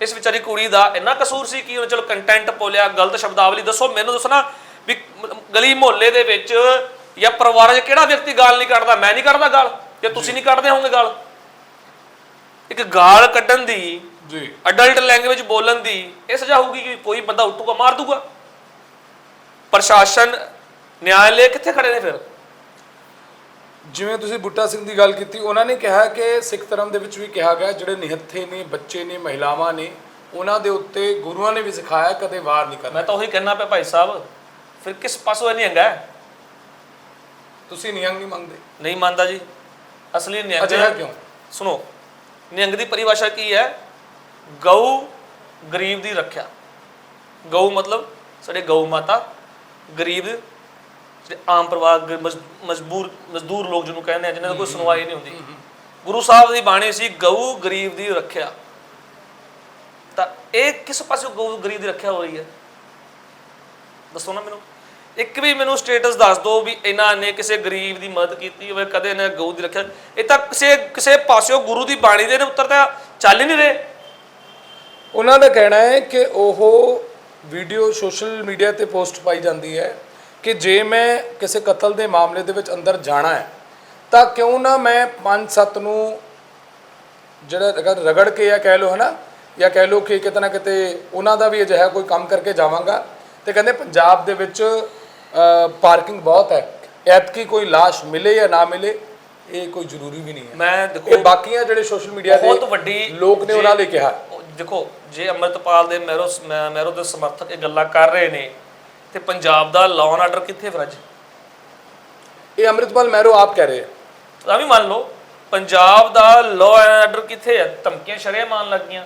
ਇਸ ਵਿਚਾਰੀ ਕੁੜੀ ਦਾ ਇੰਨਾ ਕਸੂਰ ਸੀ ਕਿ ਉਹਨੇ ਚਲੋ ਕੰਟੈਂਟ ਬੋਲਿਆ ਗਲਤ ਸ਼ਬਦਾਵਲੀ ਦੱਸੋ ਮੈਨੂੰ ਦੱਸੋ ਨਾ ਵੀ ਗਲੀ ਮੁਹੱਲੇ ਦੇ ਵਿੱਚ ਜਾਂ ਪਰਿਵਾਰਾਂ 'ਚ ਕਿਹੜਾ ਵਿਅਕਤੀ ਗਾਲ ਨਹੀਂ ਕੱਢਦਾ? ਮੈਂ ਨਹੀਂ ਕੱਢਦਾ ਗਾਲ ਜਾਂ ਤੁਸੀਂ ਨਹੀਂ ਕੱਢਦੇ ਹੋਵੋਗੇ ਗਾਲ? ਇੱਕ ਗਾਲ ਕੱਢਣ ਦੀ ਜੀ। ਅਡਲਟ ਲੈਂਗੁਏਜ ਬੋਲਣ ਦੀ ਇਹ ਸਜ਼ਾ ਹੋਊਗੀ ਕਿ ਕੋਈ ਬੰਦਾ ਉੱਠੂਗਾ ਮਾਰ ਦੂਗਾ। ਪ੍ਰਸ਼ਾਸਨ ਨਿਆਂਲੇ ਕਿੱਥੇ ਖੜੇ ਨੇ ਫਿਰ? ਜਿਵੇਂ ਤੁਸੀਂ ਬੁੱਟਾ ਸਿੰਘ ਦੀ ਗੱਲ ਕੀਤੀ ਉਹਨਾਂ ਨੇ ਕਿਹਾ ਕਿ ਸਿੱਖ ਧਰਮ ਦੇ ਵਿੱਚ ਵੀ ਕਿਹਾ ਗਿਆ ਜਿਹੜੇ ਨਿਹੱਥੇ ਨੇ ਬੱਚੇ ਨੇ ਮਹਿਲਾਵਾਂ ਨੇ ਉਹਨਾਂ ਦੇ ਉੱਤੇ ਗੁਰੂਆਂ ਨੇ ਵੀ ਸਿਖਾਇਆ ਕਦੇ ਵਾਰ ਨਹੀਂ ਕਰਨਾ। ਮੈਂ ਤਾਂ ਉਹੀ ਕਹਿਣਾ ਪਿਆ ਭਾਈ ਸਾਹਿਬ ਫਿਰ ਕਿਸ ਪਾਸੋਂ ਇਹ ਨਹੀਂ ਹੈਗਾ ਤੁਸੀਂ ਨਿਹੰਗ ਨਹੀਂ ਮੰਗਦੇ ਨਹੀਂ ਮੰਨਦਾ ਜੀ। ਅਸਲੀ ਨਿਹੰਗ ਅਜਿਹਾ ਕਿਉਂ? ਸੁਣੋ ਨਿਹੰਗ ਦੀ ਪਰਿਭਾਸ਼ਾ ਕੀ ਹੈ? ਗਊ ਗਰੀਬ ਦੀ ਰੱਖਿਆ। ਗਊ ਮਤਲਬ ਸਾਡੇ ਗਊ ਮਾਤਾ ਗਰੀਬ ਜਿਹੜੇ ਆਮ ਪਰਿਵਾਰ ਗ- ਮਜ- ਮਜਬੂਰ ਮਜ਼ਦੂਰ ਲੋਕ ਜਿਹਨੂੰ ਕਹਿੰਦੇ ਆ ਜਿਨ੍ਹਾਂ ਦੀ ਕੋਈ ਸੁਣਵਾਈ ਨਹੀਂ ਹੁੰਦੀ। ਗੁਰੂ ਸਾਹਿਬ ਦੀ ਬਾਣੀ ਸੀ ਗਊ ਗਰੀਬ ਦੀ ਰੱਖਿਆ। ਤਾਂ ਇਹ ਕਿਸ ਪਾਸੇ ਗਊ ਗਰੀਬ ਦੀ ਰੱਖਿਆ ਹੋ ਰਹੀ ਹੈ? ਦੱਸੋ ਨਾ ਮੈਨੂੰ। ਇੱਕ ਵੀ ਮੈਨੂੰ ਸਟੇਟਸ ਦੱਸ ਦਿਓ ਵੀ ਇਹਨਾਂ ਨੇ ਕਿਸੇ ਗਰੀਬ ਦੀ ਮਦਦ ਕੀਤੀ ਹੋਵੇ ਕਦੇ ਇਹਨਾਂ ਨੇ ਗਊ ਦੀ ਰੱਖਿਆ। ਇਹ ਤਾਂ ਕਿਸੇ ਕਿਸੇ ਪਾਸਿਓਂ ਗੁਰੂ ਦੀ ਬਾਣੀ ਦੇ ਨੇ ਉੱਤਰ ਤਾਂ ਚੱਲ ਹੀ ਨਹੀਂ ਰਹੇ। ਉਹਨਾਂ ਦਾ ਕਹਿਣਾ ਹੈ ਕਿ ਉਹ ਵੀਡੀਓ ਸੋਸ਼ਲ ਮੀਡੀਆ ਤੇ ਪੋਸਟ ਪਾਈ ਜਾਂਦੀ ਹੈ। ਕਿ ਜੇ ਮੈਂ ਕਿਸੇ ਕਤਲ ਦੇ ਮਾਮਲੇ ਦੇ ਵਿੱਚ ਅੰਦਰ ਜਾਣਾ ਹੈ ਤਾਂ ਕਿਉਂ ਨਾ ਮੈਂ 5-7 ਨੂੰ ਜਿਹੜਾ ਅਗਰ ਰਗੜ ਕੇ ਜਾਂ ਕਹਿ ਲਓ ਹਨਾ ਜਾਂ ਕਹਿ ਲਓ ਕਿ ਕਿਤੇ ਨਾ ਕਿਤੇ ਉਹਨਾਂ ਦਾ ਵੀ ਅਜਿਹਾ ਕੋਈ ਕੰਮ ਕਰਕੇ ਜਾਵਾਂਗਾ। ਤੇ ਕਹਿੰਦੇ ਪੰਜਾਬ ਦੇ ਵਿੱਚ ਪਾਰਕਿੰਗ ਬਹੁਤ ਹੈ। ਐਤਕੀ ਕੋਈ ਲਾਸ਼ ਮਿਲੇ ਜਾਂ ਨਾ ਮਿਲੇ ਇਹ ਕੋਈ ਜ਼ਰੂਰੀ ਵੀ ਨਹੀਂ ਹੈ। ਮੈਂ ਇਹ ਦੇਖੋ ਬਾਕੀਆਂ ਜਿਹੜੇ ਸੋਸ਼ਲ ਮੀਡੀਆ ਦੇ ਬਹੁਤ ਵੱਡੀ ਲੋਕ ਨੇ ਉਹਨਾਂ ਲਈ ਕਿਹਾ। ਦੇਖੋ ਜੇ ਅੰਮ੍ਰਿਤਪਾਲ ਦੇ ਮੈਰੋ ਮੈਰੋ ਦੇ ਸਮਰਥਕ ਇਹ ਗੱਲਾਂ ਕਰ ਰਹੇ ਨੇ ਤੇ ਪੰਜਾਬ ਦਾ ਲਾਅ ਐਂਡ ਆਰਡਰ ਕਿੱਥੇ ਫਿਰ ਅੱਜ ਇਹ ਅੰਮ੍ਰਿਤਪਾਲ ਮਹਿਰੋ ਆਪ ਕਹਿ ਰਹੇ ਤਾਂ ਵੀ ਮੰਨ ਲਓ ਪੰਜਾਬ ਦਾ ਲਾਅ ਐਂਡ ਆਰਡਰ ਕਿੱਥੇ ਹੈ? ਧਮਕੀਆਂ ਸ਼ਰੇ ਮਾਰਨ ਲੱਗੀਆਂ।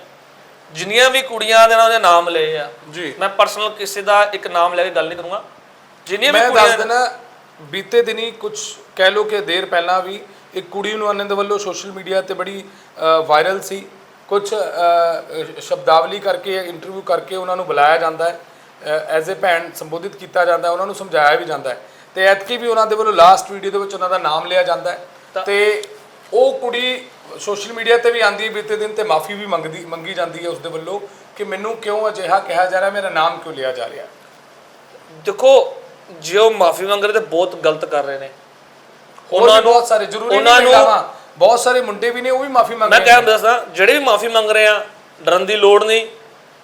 ਜਿੰਨੀਆਂ ਵੀ ਕੁੜੀਆਂ ਦੇ ਨਾਲ ਉਹਦੇ ਨਾਮ ਲਏ ਆ। ਜੀ। ਮੈਂ ਪਰਸਨਲ ਕਿਸੇ ਦਾ ਇੱਕ ਨਾਮ ਲੈ ਕੇ ਗੱਲ ਨਹੀਂ ਕਰੂੰਗਾ। ਜਿੰਨੀਆਂ ਵੀ ਮੈਂ ਦੱਸ ਦੇਣਾ ਬੀਤੇ ਦਿਨੀ ਕੁਝ ਕਹਿ ਲੋ ਕਿ ਦੇਰ ਪਹਿਲਾਂ ਵੀ ਇੱਕ ਕੁੜੀ ਨੂੰ ਆਨੰਦ ਵੱਲੋਂ ਸੋਸ਼ਲ ਮੀਡੀਆ ਤੇ ਬੜੀ ਵਾਇਰਲ ਸੀ। ਕੁਝ ਸ਼ਬਦਾਵਲੀ ਕਰਕੇ ਇੰਟਰਵਿਊ ਕਰਕੇ ਉਹਨਾਂ ਨੂੰ ਬੁਲਾਇਆ ਜਾਂਦਾ ਹੈ। ਐਜ਼ ਅ ਭੈਣ ਸੰਬੋਧਿਤ ਕੀਤਾ ਜਾਂਦਾ ਉਹਨਾਂ ਨੂੰ ਸਮਝਾਇਆ ਵੀ ਜਾਂਦਾ ਹੈ। ਤੇ ਐਤਕੀ ਵੀ ਉਹਨਾਂ ਦੇ ਵੱਲੋਂ ਲਾਸਟ ਵੀਡੀਓ ਦੇ ਵਿੱਚ ਉਹਨਾਂ ਦਾ ਨਾਮ ਲਿਆ ਜਾਂਦਾ ਹੈ। ਤੇ ਉਹ ਕੁੜੀ ਸੋਸ਼ਲ ਮੀਡੀਆ ਤੇ ਵੀ ਆਂਦੀ ਬੀਤੇ ਦਿਨ ਤੇ ਮਾਫੀ ਵੀ ਮੰਗਦੀ ਮੰਗੀ ਜਾਂਦੀ ਹੈ ਉਸ ਦੇ ਵੱਲੋਂ ਕਿ ਮੈਨੂੰ ਕਿਉਂ ਅਜਿਹਾ ਕਿਹਾ ਜਾ ਰਿਹਾ ਮੇਰਾ ਨਾਮ ਕਿਉਂ ਲਿਆ ਜਾ ਰਿਹਾ? ਦੇਖੋ ਜੇ ਉਹ ਮਾਫੀ ਮੰਗ ਰਹੇ ਤੇ ਬਹੁਤ ਗਲਤ ਕਰ ਰਹੇ ਨੇ। ਹੋਰ ਵੀ ਬਹੁਤ ਸਾਰੇ ਜ਼ਰੂਰੀ ਉਹਨਾਂ ਨੂੰ ਬਹੁਤ ਸਾਰੇ ਮੁੰਡੇ ਵੀ ਨੇ ਉਹ ਵੀ ਮਾਫੀ ਮੰਗ ਮੈਂ ਰਹੇ ਨੇ। ਕਹਿ ਦੱਸਦਾ ਜਿਹੜੇ ਵੀ ਮਾਫੀ ਮੰਗ ਰਹੇ ਆ ਡਰਨ ਦੀ ਲੋੜ ਨਹੀਂ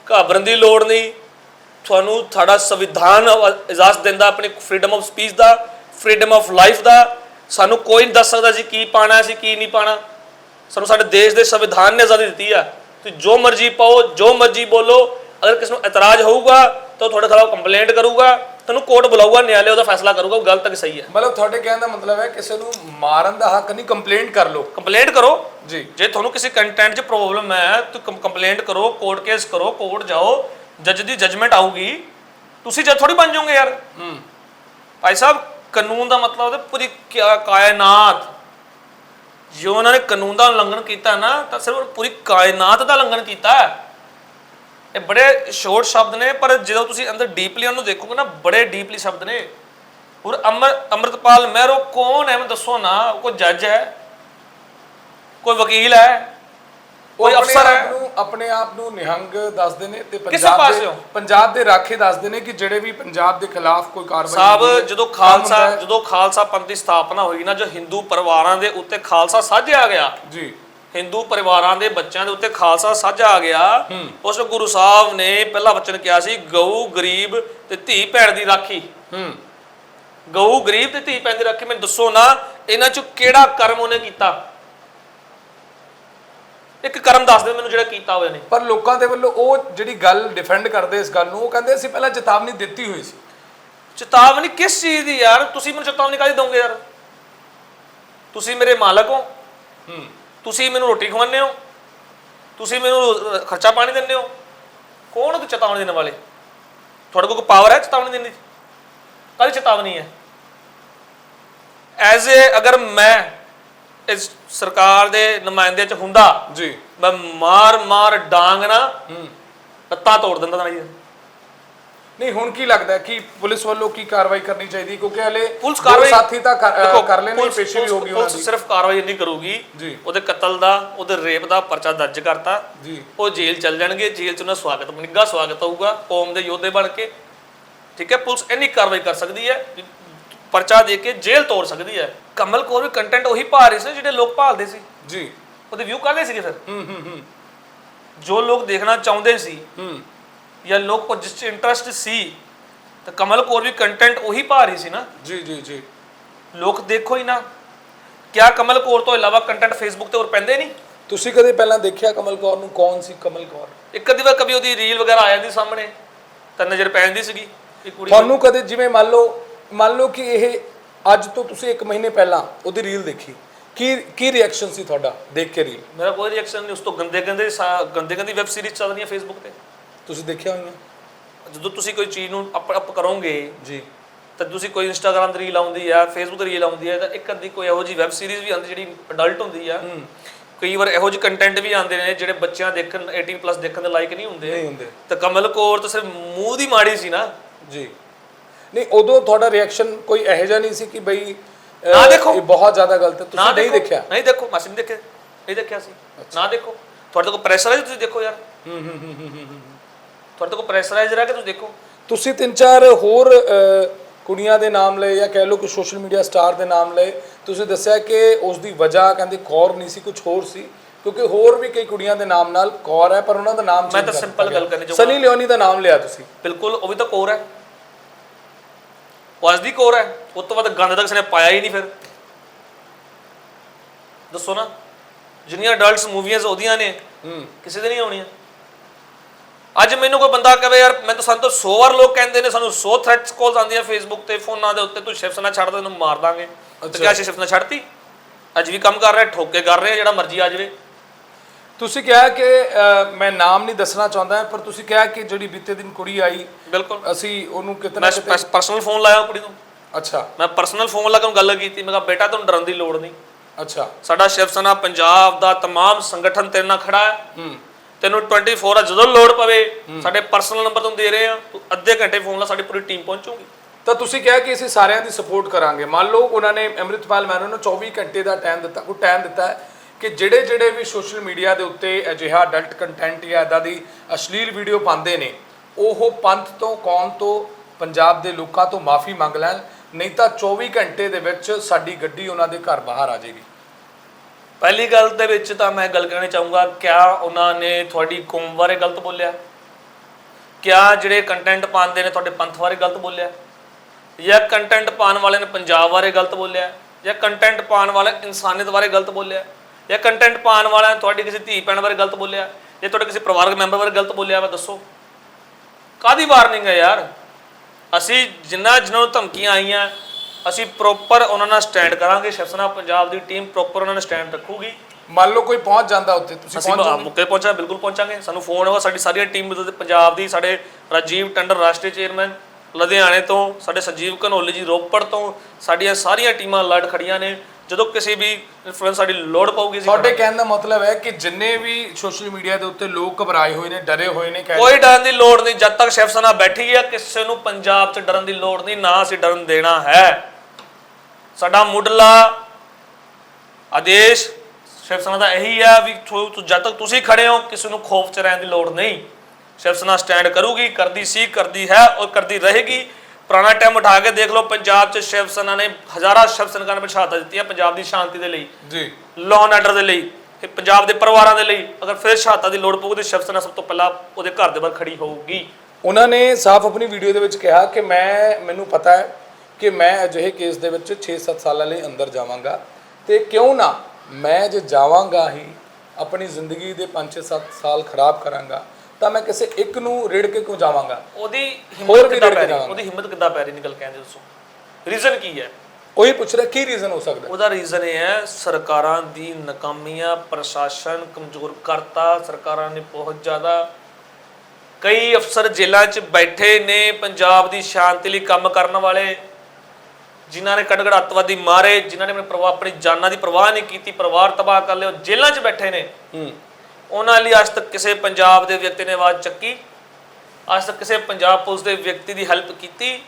ਘਾਬਰਨ ਦੀ ਲੋੜ ਨਹੀਂ ਤੁਹਾਨੂੰ ਤੁਹਾਡਾ ਸੰਵਿਧਾਨ ਇਜਾਜ਼ਤ ਦਿੰਦਾ ਆਪਣੀ ਫਰੀडम ਆਫ ਸਪੀਚ ਦਾ ਫਰੀडम ਆਫ ਲਾਈਫ ਦਾ। ਸਾਨੂੰ ਕੋਈ ਨਹੀਂ ਦੱਸ ਸਕਦਾ ਜੀ ਕੀ ਪਾਣਾ ਸੀ ਕੀ ਨਹੀਂ ਪਾਣਾ ਸਾਨੂੰ ਸਾਡੇ ਦੇਸ਼ ਦੇ ਸੰਵਿਧਾਨ ਨੇ ਆਜ਼ਾਦੀ ਦਿੱਤੀ ਆ। ਤੁਸੀਂ ਜੋ ਮਰਜ਼ੀ ਪਾਓ ਜੋ ਮਰਜ਼ੀ ਬੋਲੋ ਅਗਰ ਕਿਸ ਨੂੰ ਇਤਰਾਜ਼ ਹੋਊਗਾ ਤਾਂ ਤੁਹਾਡੇ ਖਿਲਾਫ ਕੰਪਲੇਂਟ ਕਰੂਗਾ ਤੁਹਾਨੂੰ ਕੋਰਟ ਬੁਲਾਊਗਾ ਨਿਆਲੇ ਉਹਦਾ ਫੈਸਲਾ ਕਰੂਗਾ ਉਹ ਗਲਤ ਕਿ ਸਹੀ ਹੈ। ਮਤਲਬ ਤੁਹਾਡੇ ਕਹਿਣ ਦਾ ਮਤਲਬ ਹੈ ਕਿਸੇ ਨੂੰ ਮਾਰਨ ਦਾ ਹੱਕ ਨਹੀਂ ਕੰਪਲੇਂਟ ਕਰ ਲਓ। ਕੰਪਲੇਂਟ ਕਰੋ। ਜੀ। ਜੇ ਤੁਹਾਨੂੰ ਕਿਸੇ ਕੰਟੈਂਟ 'ਚ ਪ੍ਰੋਬਲਮ ਹੈ ਤੁਸੀਂ ਕੰਪਲੇਂਟ ਕਰੋ ਕੋਰਟ ਕੇਸ ਕਰੋ ਕੋਰਟ ਜਾਓ ਜੱਜ ਦੀ ਜਜਮੈਂਟ ਆਊਗੀ ਤੁਸੀਂ ਜੱਜ ਥੋੜੀ ਬਣ ਜਾਓਗੇ ਯਾਰ। ਹੂੰ। ਭਾਈ ਸਾਹਿਬ ਕਾਨੂੰਨ ਦਾ ਮਤਲਬ ਹੈ ਪੂਰੀ ਕਾਇਨਾਤ। ਜੇ ਉਹਨਾਂ ਨੇ ਕਾਨੂੰਨ ਦਾ ਉਲੰਘਣ ਕੀਤਾ ਨਾ ਤਾਂ ਸਿਰਫ ਪੂਰੀ ਕਾਇਨਾਤ ਦਾ ਉਲੰਘਣ ਕੀਤਾ। ਇਹ ਬੜੇ ਸ਼ੋਰਟ ਸ਼ਬਦ ਨੇ ਪਰ ਜਦੋਂ ਤੁਸੀਂ ਅੰਦਰ ਡੀਪਲੀ ਉਹਨੂੰ ਦੇਖੋਗੇ ਨਾ ਬੜੇ ਡੀਪਲੀ ਸ਼ਬਦ ਨੇ। ਔਰ ਅਮਰ ਅੰਮ੍ਰਿਤਪਾਲ ਮਹਿਰੋ ਕੌਣ ਹੈ? ਮੈਨੂੰ ਦੱਸੋ ਨਾ ਕੋਈ ਜੱਜ ਹੈ? ਕੋਈ ਵਕੀਲ ਹੈ? ਕੋਈ ਅਫਸਰ ਹੈ। ਨੂੰ ਆਪਣੇ ਆਪ ਨੂੰ ਨਿਹੰਗ ਦੱਸਦੇ ਨੇ ਤੇ ਪੰਜਾਬ ਦੇ? ਪੰਜਾਬ ਦੇ ਰਾਖੇ ਦੱਸਦੇ ਨੇ ਕਿ ਜਿਹੜੇ ਵੀ ਪੰਜਾਬ ਦੇ ਖਿਲਾਫ ਕੋਈ ਕਾਰਵਾਈ ਸਾਹਿਬ ਜਦੋਂ ਖਾਲਸਾ। ਜਦੋਂ ਖਾਲਸਾ ਪੰਥ ਦੀ ਸਥਾਪਨਾ ਹੋਈ ਨਾ ਜੋ ਹਿੰਦੂ ਪਰਿਵਾਰਾਂ ਦੇ ਉੱਤੇ ਖਾਲਸਾ ਸਾਜਿਆ ਗਿਆ। ਜੀ। ਹਿੰਦੂ ਪਰਿਵਾਰਾਂ ਦੇ ਬੱਚਿਆਂ ਦੇ ਉੱਤੇ ਖਾਲਸਾ ਸਾਜਾ ਆ ਗਿਆ। ਉਸ ਗੁਰੂ ਸਾਹਿਬ ਨੇ ਪਹਿਲਾ ਵਚਨ ਕਿਹਾ ਸੀ ਗਊ ਗਰੀਬ ਤੇ ਧੀ ਭੈਣ ਦੀ ਰਾਖੀ। ਹੂੰ। ਗਊ ਗਰੀਬ ਤੇ ਧੀ ਭੈਣ ਦੀ ਰਾਖੀ ਮੈਨੂੰ ਦੱਸੋ ਨਾ ਇਹਨਾਂ ਚੋਂ ਕਿਹੜਾ ਕਰਮ ਉਹਨੇ ਕੀਤਾ? ਇੱਕ ਕਰਮ ਦੱਸ ਦਿਓ ਮੈਨੂੰ ਜਿਹੜਾ ਕੀਤਾ ਹੋਇਆ ਨੇ। ਪਰ ਲੋਕਾਂ ਦੇ ਵੱਲੋਂ ਉਹ ਜਿਹੜੀ ਗੱਲ ਡਿਫੈਂਡ ਕਰਦੇ ਇਸ ਗੱਲ ਨੂੰ ਉਹ ਕਹਿੰਦੇ ਅਸੀਂ ਪਹਿਲਾਂ ਚੇਤਾਵਨੀ ਦਿੱਤੀ ਹੋਈ ਸੀ। ਚੇਤਾਵਨੀ ਕਿਸ ਚੀਜ਼ ਦੀ ਯਾਰ? ਤੁਸੀਂ ਮੈਨੂੰ ਚੇਤਾਵਨੀ ਕਾਹਦੀ ਦੋਗੇ ਯਾਰ? ਤੁਸੀਂ ਮੇਰੇ ਮਾਲਕ ਹੋ। ਹੂੰ। ਤੁਸੀਂ ਮੈਨੂੰ ਰੋਟੀ ਖਵਾਉਂਦੇ ਹੋ। ਤੁਸੀਂ ਮੈਨੂੰ ਖਰਚਾ ਪਾਣੀ ਦਿੰਦੇ ਹੋ। ਕੌਣ ਉਹ ਚੇਤਾਵਨੀ ਦੇਣ ਵਾਲੇ? ਤੁਹਾਡੇ ਕੋਲ ਕੋਈ ਪਾਵਰ ਹੈ ਚੇਤਾਵਨੀ ਦੇਣ ਦੀ? ਕਾਹਦੀ ਚੇਤਾਵਨੀ ਹੈ? ਐਜ਼ ਏ ਅਗਰ ਮੈਂ ਇਸ ਸਰਕਾਰ ਦੇ ਨੁਮਾਇੰਦੇ ਚ ਹੁੰਦਾ। ਜੀ। ਮੈਂ ਮਾਰ ਮਾਰ ਡਾਂਗ ਨਾ ਲੱਤਾਂ ਤੋੜ ਦਿੰਦਾ ਤਾਂ ਨਹੀਂ। ਨਹੀਂ ਹੁਣ ਕੀ ਲੱਗਦਾ ਕਿ ਪੁਲਿਸ ਵੱਲੋਂ ਕੀ ਕਾਰਵਾਈ ਕਰਨੀ ਚਾਹੀਦੀ? ਕਿਉਂਕਿ ਹਲੇ ਪੁਲਿਸ ਕਾਰਵਾਈ ਸਾਥੀ ਤਾਂ ਕਰ- ਲੈਣੇ ਪੇਸ਼ੀ ਵੀ ਹੋਗੀ ਉਹਨਾਂ ਦੀ। ਸਿਰਫ ਕਾਰਵਾਈ ਨਹੀਂ ਕਰੂਗੀ ਜੀ। ਉਹਦੇ ਕਤਲ ਦਾ ਉਹਦੇ ਰੇਪ ਦਾ ਪਰਚਾ ਦਰਜ ਕਰਤਾ। ਜੀ। ਉਹ ਜੇਲ੍ਹ ਚਲ ਜਾਣਗੇ ਜੇਲ੍ਹ 'ਚ ਉਹਨਾਂ ਦਾ ਸਵਾਗਤ ਨਿੱਘਾ ਸਵਾਗਤ ਹੋਊਗਾ ਕੌਮ ਦੇ ਯੋਧੇ ਬਣ ਕੇ। ਠੀਕ ਹੈ ਪੁਲਿਸ ਇੰਨੀ ਕਾਰਵਾਈ ਕਰ ਸਕਦੀ ਹੈ ਪਰਚਾ ਦੇ ਕੇ ਜੇਲ੍ਹ ਤੋੜ ਸਕਦੀ ਹੈ। ਕਮਲ ਕੋਰ ਵੀ ਕੰਟੈਂਟ ਉਹੀ ਪਾ ਰਹੀ ਸੀ ਜਿਹੜੇ ਲੋਕ ਭਾਲਦੇ ਸੀ। ਜੀ। ਉਹਦੇ ਵਿਊ ਕਾਹਦੇ ਸੀਗੇ ਫਿਰ? ਹੂੰ ਹੂੰ ਹੂੰ। ਜੋ ਲੋਕ ਦੇਖਣਾ ਚਾਹੁੰਦੇ ਸੀ ਹੂੰ। ਜਾਂ ਲੋਕ ਕੋ ਜਿਸ ਚ ਇੰਟਰਸਟ ਸੀ ਤਾਂ ਕਮਲ ਕੌਰ ਵੀ ਕੰਟੈਂਟ ਉਹੀ ਪਾ ਰਹੀ ਸੀ ਨਾ। ਜੀ ਜੀ ਜੀ। ਲੋਕ ਦੇਖੋ ਹੀ ਨਾ। ਕਿਆ ਕਮਲ ਕੌਰ ਤੋਂ ਇਲਾਵਾ ਕੰਟੈਂਟ ਫੇਸਬੁੱਕ ਤੇ ਹੋਰ ਪੈਂਦੇ ਨਹੀਂ? ਤੁਸੀਂ ਕਦੇ ਪਹਿਲਾਂ ਦੇਖਿਆ ਕਮਲ ਕੌਰ ਨੂੰ ਕੌਣ ਸੀ ਕਮਲ ਕੌਰ? ਇੱਕ ਅੱਧੀ ਵਾਰ ਕभी ਉਹਦੀ ਰੀਲ ਵਗੈਰਾ ਆ ਜਾਂਦੀ ਸਾਹਮਣੇ ਤਾਂ ਨਜ਼ਰ ਪੈ ਜਾਂਦੀ ਸੀਗੀ। ਇਹ ਕੁੜੀ ਤੁਹਾਨੂੰ ਕਦੇ ਜਿਵੇਂ ਮੰਨ ਲਓ ਮੰਨ ਲਓ ਕਿ ਇਹ ਅੱਜ ਤੋਂ ਤੁਸੀਂ 1 ਮਹੀਨੇ ਪਹਿਲਾਂ ਉਹਦੀ ਰੀਲ ਦੇਖੀ ਕੀ ਕੀ ਰਿਐਕਸ਼ਨ ਸੀ ਤੁਹਾਡਾ ਦੇਖ ਕੇ ਰੀਲ ਮੇਰਾ ਕੋਈ ਰਿਐਕਸ਼ਨ ਨਹੀਂ ਉਸ ਤੋਂ ਗੰਦੇ ਗੰਦੇ ਸਾ- ਗੰਦੇ ਗੰਦੀ ਵੈਬ ਸੀਰੀਜ਼ ਚੱਲ ਰਹੀਆਂ ਫੇਸਬੁੱਕ ਤੇ। ਤੁਸੀਂ ਦੇਖਿਆ ਹੋਈਆਂ? ਜਦੋਂ ਤੁਸੀਂ ਕੋਈ ਚੀਜ਼ ਨੂੰ ਅਪ ਅਪ ਕਰੋਗੇ ਜੀ। ਤਾਂ ਤੁਸੀਂ ਕੋਈ ਇੰਸਟਾਗ੍ਰam ਤੇ ਰੀਲ ਆਉਂਦੀ ਆ ਫੇਸਬੁੱਕ ਤੇ ਰੀਲ ਆਉਂਦੀ ਆ ਤਾਂ ਇੱਕ ਅੱਧੀ ਕੋਈ ਇਹੋ ਜੀ ਵੈਬ ਸੀਰੀਜ਼ ਵੀ ਆਉਂਦੀ ਜਿਹੜੀ ਅਡਲਟ ਹੁੰਦੀ ਆ। ਕਈ ਵਾਰ ਇਹੋ ਜਿਹੇ ਕੰਟੈਂਟ ਵੀ ਆਉਂਦੇ ਨੇ ਜਿਹੜੇ ਬੱਚਿਆਂ ਦੇਖਣ 18 ਪਲੱਸ ਦੇਖਣ ਦੇ ਲਾਇਕ ਨਹੀਂ ਹੁੰਦੇ। ਨਹੀਂ ਹੁੰਦੇ। ਤਾਂ ਕਮਲ ਕੌਰ ਤਾਂ ਸਿਰਫ ਮੂੰਹ ਦੀ ਮਾੜੀ ਸੀ ਨਾ। ਜੀ। ਨਹੀਂ ਉਦੋਂ ਤੁਹਾਡਾ ਰਿਐਕਸ਼ਨ ਕੋਈ ਇਹੋ ਜਿਹਾ ਨਹੀਂ ਸੀ ਕਿ ਬਈ ਨਾ ਦੇਖੋ। ਇਹ ਬਹੁਤ ਜ਼ਿਆਦਾ ਗਲਤ ਹੈ। ਤੁਸੀਂ ਨਹੀਂ ਦੇਖੋ। ਦੇਖਿਆ। ਨਹੀਂ ਦੇਖੋ ਮਾਸੀ ਨਹੀਂ ਦੇਖਿਆ। ਨਹੀਂ ਦੇਖਿਆ ਸੀ। ਨਾ ਦੇਖੋ। ਤੁਹਾਡੇ ਕੋਲ ਪ੍ਰੈਸ਼ਰਾਈਜ਼ ਤੁਸੀਂ ਦੇਖੋ ਯਾਰ। ਹੂੰ ਹੂੰ ਹੂੰ ਹੂੰ ਹੂੰ, ਹੂੰ। ਤੁਹਾਡੇ ਕੋਲ ਪ੍ਰੈਸ਼ਰਾਈਜ਼ ਰਹਿ ਕੇ ਤੁਸੀਂ ਦੇਖੋ। ਤੁਸੀਂ ਤਿੰਨ ਚਾਰ ਹੋਰ ਕੁੜੀਆਂ ਦੇ ਨਾਮ ਲਏ ਜਾਂ ਕਹਿ ਲਓ ਕਿ ਸੋਸ਼ਲ ਮੀਡੀਆ ਸਟਾਰ ਦੇ ਨਾਮ ਲਏ ਤੁਸੀਂ ਦੱਸਿਆ ਕਿ ਉਸ ਦੀ ਵਜ੍ਹਾ ਕਹਿੰਦੇ ਕੌਰ ਨਹੀਂ ਸੀ ਕੁਝ ਹੋਰ ਸੀ ਕਿਉਂਕਿ ਹੋਰ ਵੀ ਕਈ ਕੁੜੀਆਂ ਦੇ ਨਾਮ ਨਾਲ ਕੌਰ ਹੈ ਪਰ ਉਹਨਾਂ ਦਾ ਨਾਮ ਮੈਂ ਤਾਂ ਸਿੰਪਲ ਗੱਲ। ਕਰਨੀ ਚਾਹੂੰਗਾ ਸਨੀ ਲਿਓਨੀ ਦਾ ਨਾਮ ਲਿਆ ਤੁਸੀਂ। ਬਿਲਕੁਲ ਉਹ ਵੀ ਤਾਂ ਕੋਰ ਹੈ। ਉਹ ਅੱਜ ਦੀ ਕੋਰ ਹੈ। ਉਸ ਤੋਂ ਬਾਅਦ ਗੰਦ ਤਾਂ ਕਿਸੇ ਨੇ ਪਾਇਆ ਹੀ ਨਹੀਂ ਫਿਰ। ਦੱਸੋ ਨਾ ਜਿੰਨੀਆਂ ਅਡਲਟਸ ਮੂਵੀਆਂ ਉਹਦੀਆਂ ਨੇ ਹੂੰ। ਕਿਸੇ ਦੇ ਨਹੀਂ ਆਉਣੀਆਂ। ਅੱਜ ਮੈਨੂੰ ਕੋਈ ਬੰਦਾ ਕਹੇ ਯਾਰ ਮੈਂ ਤਾਂ ਸਾਨੂੰ ਤਾਂ 100 ਵਾਰ ਲੋਕ ਕਹਿੰਦੇ ਨੇ ਸਾਨੂੰ 100 ਥ੍ਰੈਟਸ ਕਾਲਸ ਆਉਂਦੀਆਂ ਫੇਸਬੁੱਕ ਤੇ ਫੋਨਾਂ ਦੇ ਉੱਤੇ ਤੂੰ ਸ਼ਿਫਟ ਨਾ ਛੱਡ ਦੇ ਤੈਨੂੰ ਮਾਰ ਦਾਂਗੇ। ਤੇ ਕਿਆ ਸ਼ਿਫਟ ਨਾ ਛੱਡਤੀ? ਅੱਜ ਵੀ ਕੰਮ ਕਰ ਰਿਹਾ ਠੋਕ ਕਰ ਰਿਹਾ ਜਿਹੜਾ ਮਰਜ਼ੀ ਆ ਜਾਵੇ। ਤੁਸੀਂ ਕਿਹਾ ਕਿ ਅਹ, ਮੈਂ ਨਾਮ ਨਹੀਂ ਦੱਸਣਾ ਚਾਹੁੰਦਾ ਪਰ ਤੁਸੀਂ ਕਿਹਾ ਕਿ ਜਿਹੜੀ ਬੀਤੇ ਦਿਨ ਕੁੜੀ ਆਈ ਬਿਲਕੁਲ ਅਸੀਂ ਉਹਨੂੰ ਕਿਤਨਾ ਮੈਂ ਕਿਤੇ ਪਰਸਨਲ ਫੋਨ ਲਾਇਆ ਕੁੜੀ ਨੂੰ ਅੱਛਾ ਮੈਂ ਪਰਸਨਲ ਫੋਨ ਲਾ ਕੇ ਉਹਨੂੰ ਗੱਲ ਕੀਤੀ ਮੈਂ ਕਿਹਾ ਬੇਟਾ ਤੁਹਾਨੂੰ ਡਰਨ ਦੀ ਲੋੜ ਨਹੀਂ ਅੱਛਾ ਸਾਡਾ ਸ਼ਿਵ ਸੈਨਾ ਪੰਜਾਬ ਦਾ तमाम ਸੰਗਠਨ ਤੇਰੇ ਨਾਲ ਖੜਾ ਹੈ ਹੂੰ ਤੈਨੂੰ 24 ਆ ਜਦੋਂ ਲੋੜ ਪਵੇ ਸਾਡੇ ਪਰਸਨਲ ਨੰਬਰ ਤੁਹਾਨੂੰ ਦੇ ਰਹੇ ਆ ਤੂੰ ਅੱਧੇ ਘੰਟੇ ਫੋਨ ਲਾ ਸਾਡੀ ਪੂਰੀ ਟੀਮ ਪਹੁੰਚੂਗੀ ਤਾਂ ਤੁਸੀਂ ਕਿਹਾ ਕਿ ਅਸੀਂ ਸਾਰਿਆਂ ਦੀ ਸਪੋਰਟ ਕਰਾਂਗੇ ਮੰਨ ਲਓ ਉਹਨਾਂ ਨੇ ਅੰਮ੍ਰਿਤਪਾਲ ਮੈਨਨ ਨੂੰ 24 ਘੰਟੇ ਦਾ ਟਾਈਮ ਦਿੱਤਾ ਕੋਈ ਟਾਈਮ ਦਿੱਤਾ ਹੈ ਕਿ ਜਿਹੜੇ ਜਿਹੜੇ ਵੀ ਸੋਸ਼ਲ ਮੀਡੀਆ ਦੇ ਉੱਤੇ ਅਜਿਹਾ ਅਡਲਟ ਕੰਟੈਂਟ ਜਾਂ ਇਦਾਂ ਦੀ ਅਸ਼ਲੀਲ ਵੀਡੀਓ ਪਾਉਂਦੇ ਨੇ, ਉਹ ਪੰਥ ਤੋਂ, ਕੌਮ ਤੋਂ, ਪੰਜਾਬ ਦੇ ਲੋਕਾਂ ਤੋਂ ਮਾਫੀ ਮੰਗ ਲੈਣ, ਨਹੀਂ ਤਾਂ 24 ਘੰਟੇ ਦੇ ਵਿੱਚ ਸਾਡੀ ਗੱਡੀ ਉਹਨਾਂ ਦੇ ਘਰ ਬਾਹਰ ਆ ਜਾਏਗੀ। ਪਹਿਲੀ ਗੱਲ ਦੇ ਵਿੱਚ ਤਾਂ ਮੈਂ ਗੱਲ ਕਰਨੀ ਚਾਹੂੰਗਾ, ਕਿਆ ਉਹਨਾਂ ਨੇ ਤੁਹਾਡੀ ਕੌਮ ਬਾਰੇ ਗਲਤ ਬੋਲਿਆ? ਕਿਆ ਜਿਹੜੇ ਕੰਟੈਂਟ ਪਾਉਂਦੇ ਨੇ ਤੁਹਾਡੇ ਪੰਥ ਬਾਰੇ ਗਲਤ ਬੋਲਿਆ? ਜਾਂ ਕੰਟੈਂਟ ਪਾਉਣ ਵਾਲੇ ਨੇ ਪੰਜਾਬ ਬਾਰੇ ਗਲਤ ਬੋਲਿਆ? ਜਾਂ ਕੰਟੈਂਟ ਪਾਉਣ ਵਾਲੇ ਇਨਸਾਨੀਅਤ ਬਾਰੇ ਗਲਤ ਬੋਲਿਆ? ਜਾਂ ਕੰਟੈਂਟ ਪਾਉਣ ਵਾਲਾ ਤੁਹਾਡੀ ਕਿਸੇ ਧੀ ਭੈਣ ਬਾਰੇ ਗਲਤ ਬੋਲਿਆ ਜਾਂ ਤੁਹਾਡੇ ਕਿਸੇ ਪਰਿਵਾਰਕ ਮੈਂਬਰ ਬਾਰੇ ਗਲਤ ਬੋਲਿਆ ਵਾ ਦੱਸੋ। ਕਾਦੀ ਵਾਰਨਿੰਗ ਹੈ ਯਾਰ? ਅਸੀਂ ਜਿੰਨਾ ਜਿਨ੍ਹਾਂ ਨੂੰ ਧਮਕੀਆਂ ਆਈਆਂ ਅਸੀਂ ਪ੍ਰੋਪਰ ਉਹਨਾਂ ਨਾਲ ਸਟੈਂਡ ਕਰਾਂਗੇ। ਸ਼ਿਵਸਨਾ ਪੰਜਾਬ ਦੀ ਟੀਮ ਪ੍ਰੋਪਰ ਉਹਨਾਂ ਨਾਲ ਸਟੈਂਡ ਰੱਖੂਗੀ। ਮੰਨ ਲਓ ਕੋਈ ਪਹੁੰਚ ਜਾਂਦਾ ਉੱਥੇ ਤੁਸੀਂ ਅਸੀਂ ਪਹੁੰਚ ਬ- ਮੌਕੇ ਪਹੁੰਚਾਂ ਬਿਲਕੁਲ ਪਹੁੰਚਾਂਗੇ। ਸਾਨੂੰ ਫੋਨ ਹੋਗਾ ਸਾਡੀ ਸਾਰੀਆਂ ਟੀਮ ਪੰਜਾਬ ਦੀ ਸਾਡੇ ਰਾਜੀਵ ਟੰਡਰ ਰਾਸ਼ਟਰੀ ਚੇਅਰਮੈਨ ਲੁਧਿਆਣੇ ਤੋਂ ਸਾਡੇ ਸੰਜੀਵ ਘਨੌਲੀ ਜੀ ਰੋਪੜ ਤੋਂ ਸਾਡੀਆਂ ਸਾਰੀਆਂ ਟੀਮਾਂ ਅਲਰਟ ਖੜੀਆਂ ਨੇ। ਜਦੋਂ ਕਿਸੇ ਵੀ ਇਨਫਲੂਐਂਸ ਸਾਡੀ ਲੋੜ ਪਊਗੀ ਅਸੀਂ ਤੁਹਾਡੇ ਕਹਿਣ ਦਾ ਮਤਲਬ ਹੈ ਕਿ ਜਿੰਨੇ ਵੀ ਸੋਸ਼ਲ ਮੀਡੀਆ ਦੇ ਉੱਤੇ ਲੋਕ ਘਬਰਾਏ ਹੋਏ ਨੇ ਡਰੇ ਹੋਏ ਨੇ ਕੋਈ ਡਰਨ ਦੀ ਲੋੜ ਨਹੀਂ ਜਦ ਤੱਕ ਸ਼ਿਵਸਨਾ ਬੈਠੀ ਹੈ ਕਿਸੇ ਨੂੰ ਪੰਜਾਬ 'ਚ ਡਰਨ ਦੀ ਲੋੜ ਨਹੀਂ ਨਾ ਅਸੀਂ ਡਰਨ ਦੇਣਾ ਹੈ। ਸਾਡਾ ਮੁੱਢਲਾ ਆਦੇਸ਼ ਸ਼ਿਵਸਨਾ ਦਾ ਇਹੀ ਹੈ ਵੀ ਤੁ- ਜਦ ਤੱਕ ਤੁਸੀਂ ਖੜੇ ਹੋ ਕਿਸੇ ਨੂੰ ਖੌਫ 'ਚ ਰਹਿਣ ਦੀ ਲੋੜ ਨਹੀਂ। ਸ਼ਿਵਸਨਾ ਸਟੈਂਡ ਕਰੂਗੀ ਕਰਦੀ ਸੀ ਕਰਦੀ ਹੈ ਔਰ ਕਰਦੀ ਰਹੇਗੀ। ਪੁਰਾਣਾ ਟਾਈਮ ਉਠਾ ਕੇ ਦੇਖ ਲਓ ਪੰਜਾਬ 'ਚ ਸ਼ਿਵਸਨਾ ਨੇ ਹਜ਼ਾਰਾਂ ਸ਼ਿਵਸੈਨਿਕਾਂ ਨੇ ਸ਼ਹਾਦਤਾਂ ਦਿੱਤੀਆਂ ਪੰਜਾਬ ਦੀ ਸ਼ਾਂਤੀ ਦੇ ਲਈ ਜੀ। ਲਾਅ ਐਂਡ ਆਰਡਰ ਦੇ ਲਈ ਤੇ ਪੰਜਾਬ ਦੇ ਪਰਿਵਾਰਾਂ ਦੇ ਲਈ। ਅਗਰ ਫਿਰ ਸ਼ਹਾਦਤਾਂ ਦੀ ਲੋੜ ਪਊਗੀ ਤੇ ਸ਼ਿਵਸੈਨਾ ਸਭ ਤੋਂ ਪਹਿਲਾਂ ਉਹਦੇ ਘਰ ਦੇ ਬਾਹਰ ਖੜੀ ਹੋਊਗੀ। ਉਹਨਾਂ ਨੇ ਸਾਫ਼ ਆਪਣੀ ਵੀਡੀਓ ਦੇ ਵਿੱਚ ਕਿਹਾ ਕਿ ਮੈਂ ਮੈਨੂੰ ਪਤਾ ਹੈ ਕਿ ਮੈਂ ਅਜਿਹੇ ਕੇਸ ਦੇ ਵਿੱਚ 6-7 ਸਾਲਾਂ ਲਈ ਅੰਦਰ ਜਾਵਾਂਗਾ। ਤੇ ਕਿਉਂ ਨਾ ਮੈਂ ਜੇ ਜਾਵਾਂਗਾ ਹੀ ਆਪਣੀ ਜ਼ਿੰਦਗੀ ਦੇ 5-7 ਸਾਲ ਖਰਾਬ ਕਰਾਂਗਾ ਤਾਂ ਮੈਂ ਕਿਸੇ ਇੱਕ ਨੂੰ ਰੇੜ ਕੇ ਕਿਉਂ ਜਾਵਾਂਗਾ? ਉਹਦੀ ਹੋਰ ਹਿੰਮਤ ਵੀ ਕਿੱਦਾਂ ਪੈ ਰਹੀ। ਉਹਦੀ ਹਿੰਮਤ ਕਿੱਦਾਂ ਪੈ ਰਹੀ? ਨਿਕਲ ਕਹਿੰਦੇ ਦੱਸੋ। ਰੀਜ਼ਨ ਕੀ ਹੈ? ਉਹੀ ਪੁੱਛ ਰਿਹਾ ਕੀ ਰੀਜ਼ਨ ਹੋ ਸਕਦਾ? ਉਹਦਾ ਰੀਜ਼ਨ ਇਹ ਹੈ ਸਰਕਾਰਾਂ ਦੀ ਨਾਕਾਮੀਆਂ ਪ੍ਰਸ਼ਾਸਨ ਕਮਜ਼ੋਰ ਕਰਤਾ ਸਰਕਾਰਾਂ ਨੇ ਬਹੁਤ ਜ਼ਿਆਦਾ ਕਈ ਅਫਸਰ ਜੇਲ੍ਹਾਂ 'ਚ ਬੈਠੇ ਨੇ ਪੰਜਾਬ ਦੀ ਸ਼ਾਂਤੀ ਲਈ ਕੰਮ ਕਰਨ ਵਾਲੇ ਜਿਨ੍ਹਾਂ ਨੇ ਕੜਗੜ ਅੱਤਵਾਦੀ ਮਾਰੇ ਜਿਨ੍ਹਾਂ ਨੇ ਆਪਣੇ ਪਰਿਵਾਰ ਆਪਣੀ ਜਾਨਾਂ ਦੀ ਪਰਵਾਹ ਨਹੀਂ ਕੀਤੀ ਪਰਿਵਾਰ ਤਬਾਹ ਕਰ ਲਿਓ ਜੇਲ੍ਹਾਂ 'ਚ ਬੈਠੇ ਨੇ। ਹੂੰ। ਉਹਨਾਂ ਲਈ ਅੱਜ ਤੱਕ ਕਿਸੇ ਪੰਜਾਬ ਦੇ ਵਿਅਕਤੀ ਨੇ ਆਵਾਜ਼ ਚੱਕੀ। ਅੱਜ ਤੱਕ ਕਿਸੇ ਪੰਜਾਬ ਪੁਲਿਸ ਦੇ ਵਿਅਕਤੀ ਦੀ ਹੈਲਪ ਕੀਤੀ।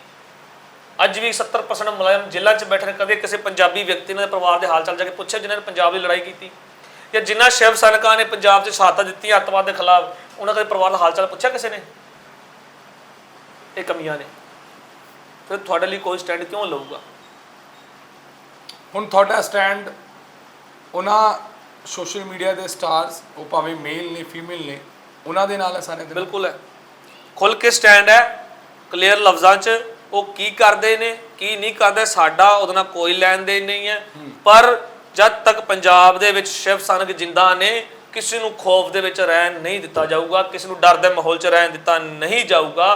ਅੱਜ ਵੀ 70% ਮੁਲਾਜ਼ਮ ਜ਼ਿਲ੍ਹਾ 'ਚ ਬੈਠੇ ਨੇ, ਕਦੇ ਕਿਸੇ ਪੰਜਾਬੀ ਵਿਅਕਤੀ ਨੇ ਪਰਿਵਾਰ ਦੇ ਹਾਲ ਚਾਲ ਜਾ ਕੇ ਪੁੱਛਿਆ ਜਿਨ੍ਹਾਂ ਨੇ ਪੰਜਾਬ ਦੀ ਲੜਾਈ ਕੀਤੀ? ਜਾਂ ਜਿਨ੍ਹਾਂ ਸ਼ਿਵ ਸੈਨਿਕਾਂ ਨੇ ਪੰਜਾਬ 'ਚ ਸ਼ਹਾਇਤਾ ਦਿੱਤੀ ਅੱਤਵਾਦ ਦੇ ਖਿਲਾਫ, ਉਹਨਾਂ ਕਦੇ ਪਰਿਵਾਰ ਦਾ ਹਾਲ ਚਾਲ ਪੁੱਛਿਆ ਕਿਸੇ ਨੇ? ਇਹ ਕਮੀਆਂ ਨੇ। ਫਿਰ ਤੁਹਾਡੇ ਲਈ ਕੋਈ ਸਟੈਂਡ ਕਿਉਂ ਲਊਗਾ? ਹੁਣ ਤੁਹਾਡਾ ਸਟੈਂਡ, ਉਹਨਾਂ ਸੋਸ਼ਲ ਮੀਡੀਆ ਦੇ ਸਟਾਰਸ ਉਹ ਭਾਵੇਂ ਮੇਲ ਨੇ ਫੀਮੇਲ ਨੇ ਉਹਨਾਂ ਦੇ ਨਾਲ ਹੈ ਸਾਰੇ। ਬਿਲਕੁਲ ਹੈ। ਖੁੱਲ ਕੇ ਸਟੈਂਡ ਹੈ ਕਲੀਅਰ ਲਫ਼ਜ਼ਾਂ 'ਚ ਉਹ ਕੀ ਕਰਦੇ ਨੇ ਕੀ ਨਹੀਂ ਕਰਦੇ ਸਾਡਾ ਉਹਦੇ ਨਾਲ ਕੋਈ ਲੈਣ ਦੇਣ ਨਹੀਂ ਹੈ। ਪਰ ਜਦ ਤੱਕ ਪੰਜਾਬ ਦੇ ਵਿੱਚ ਸ਼ਿਵ ਸੈਨਿਕ ਜਿੰਦਾ ਨੇ ਕਿਸੇ ਨੂੰ ਖੌਫ ਦੇ ਵਿੱਚ ਰਹਿਣ ਨਹੀਂ ਦਿੱਤਾ ਜਾਊਗਾ ਕਿਸੇ ਨੂੰ ਡਰ ਦੇ ਮਾਹੌਲ 'ਚ ਰਹਿਣ ਦਿੱਤਾ ਨਹੀਂ ਜਾਊਗਾ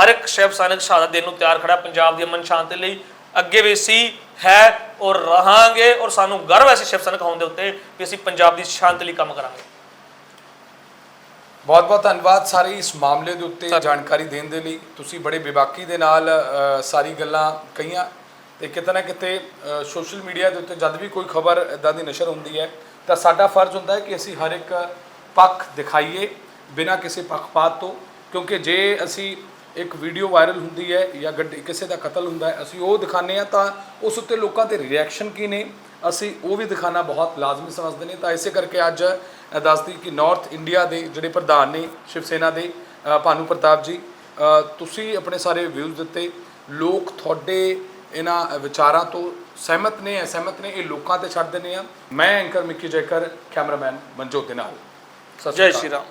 ਹਰ ਇੱਕ ਸ਼ਿਵ ਸੈਨਿਕ ਸ਼ਹਾਦਤ ਦੇਣ ਨੂੰ ਤਿਆਰ ਖੜਾ ਪੰਜਾਬ ਦੀ ਅਮਨ ਸ਼ਾਂਤੀ ਲਈ। ਅੱਗੇ ਵੀ ਸੀ ਹੈ ਔਰ ਰਹਾਂਗੇ ਔਰ ਸਾਨੂੰ ਗਰਵ ਹੈ ਸ਼ਿਵ ਸੈਨਿਕ ਹੋਣ ਦੇ ਉੱਤੇ ਕਿ ਅਸੀਂ ਪੰਜਾਬ ਦੀ ਸ਼ਾਂਤੀ ਲਈ ਕੰਮ ਕਰਾਂਗੇ। ਬਹੁਤ ਬਹੁਤ ਧੰਨਵਾਦ ਸਾਰੇ ਇਸ ਮਾਮਲੇ ਦੇ ਉੱਤੇ ਜਾਣਕਾਰੀ ਦੇਣ ਦੇ ਲਈ। ਤੁਸੀਂ ਬੜੇ ਬੇਬਾਕੀ ਦੇ ਨਾਲ ਸਾਰੀ ਗੱਲਾਂ ਕਹੀਆਂ ਤੇ ਕਿਤੇ ਨਾ ਕਿਤੇ ਸੋਸ਼ਲ ਮੀਡੀਆ ਦੇ ਉੱਤੇ ਜਦ ਵੀ ਕੋਈ ਖਬਰ ਇਦਾਂ ਦੀ ਨਸ਼ਰ ਹੁੰਦੀ ਹੈ ਤਾਂ ਸਾਡਾ ਫਰਜ਼ ਹੁੰਦਾ ਹੈ ਕਿ ਅਸੀਂ ਹਰ ਇੱਕ ਪੱਖ ਦਿਖਾਈਏ ਬਿਨਾਂ ਕਿਸੇ ਪੱਖਪਾਤ ਤੋਂ ਕਿਉਂਕਿ ਜੇ ਅਸੀਂ ਇੱਕ ਵੀਡੀਓ ਵਾਇਰਲ ਹੁੰਦੀ ਹੈ ਜਾਂ ਗੱਡੀ ਕਿਸੇ ਦਾ ਕਤਲ ਹੁੰਦਾ ਹੈ ਅਸੀਂ ਉਹ ਦਿਖਾਉਂਦੇ ਆ ਤਾਂ ਉਸ ਉੱਤੇ ਲੋਕਾਂ ਦੇ ਰਿਐਕਸ਼ਨ ਕੀ ਨੇ? ਅਸੀਂ ਉਹ ਵੀ ਦਿਖਾਣਾ ਬਹੁਤ ਲਾਜ਼ਮੀ ਸਮਝਦੇ ਨੇ। ਤਾਂ ਇਸੇ ਕਰਕੇ ਅੱਜ ਦੱਸਦੀ ਕਿ ਨਾਰਥ ਇੰਡੀਆ ਦੇ ਜਿਹੜੇ ਪ੍ਰਧਾਨ ਨੇ ਸ਼ਿਵ ਸੈਨਾ ਦੇ ਭਾਨੂ ਪ੍ਰਤਾਪ ਜੀ ਤੁਸੀਂ ਆਪਣੇ ਸਾਰੇ ਵਿਊਜ਼ ਦਿੱਤੇ। ਲੋਕ ਤੁਹਾਡੇ ਇਹਨਾਂ ਵਿਚਾਰਾਂ ਤੋਂ ਸਹਿਮਤ ਨੇ ਅਸਹਿਮਤ ਨੇ ਇਹ ਲੋਕਾਂ ਤੇ ਛੱਡ ਦਿੰਦੇ ਆ। ਮੈਂ ਐਂਕਰ ਮਿੱਕੀ ਜੈਕਰ ਕੈਮਰਾਮੈਨ ਮਨਜੋਤ ਦੇ ਨਾਲ। ਜੈ ਸ਼੍ਰੀ ਰਾਮ।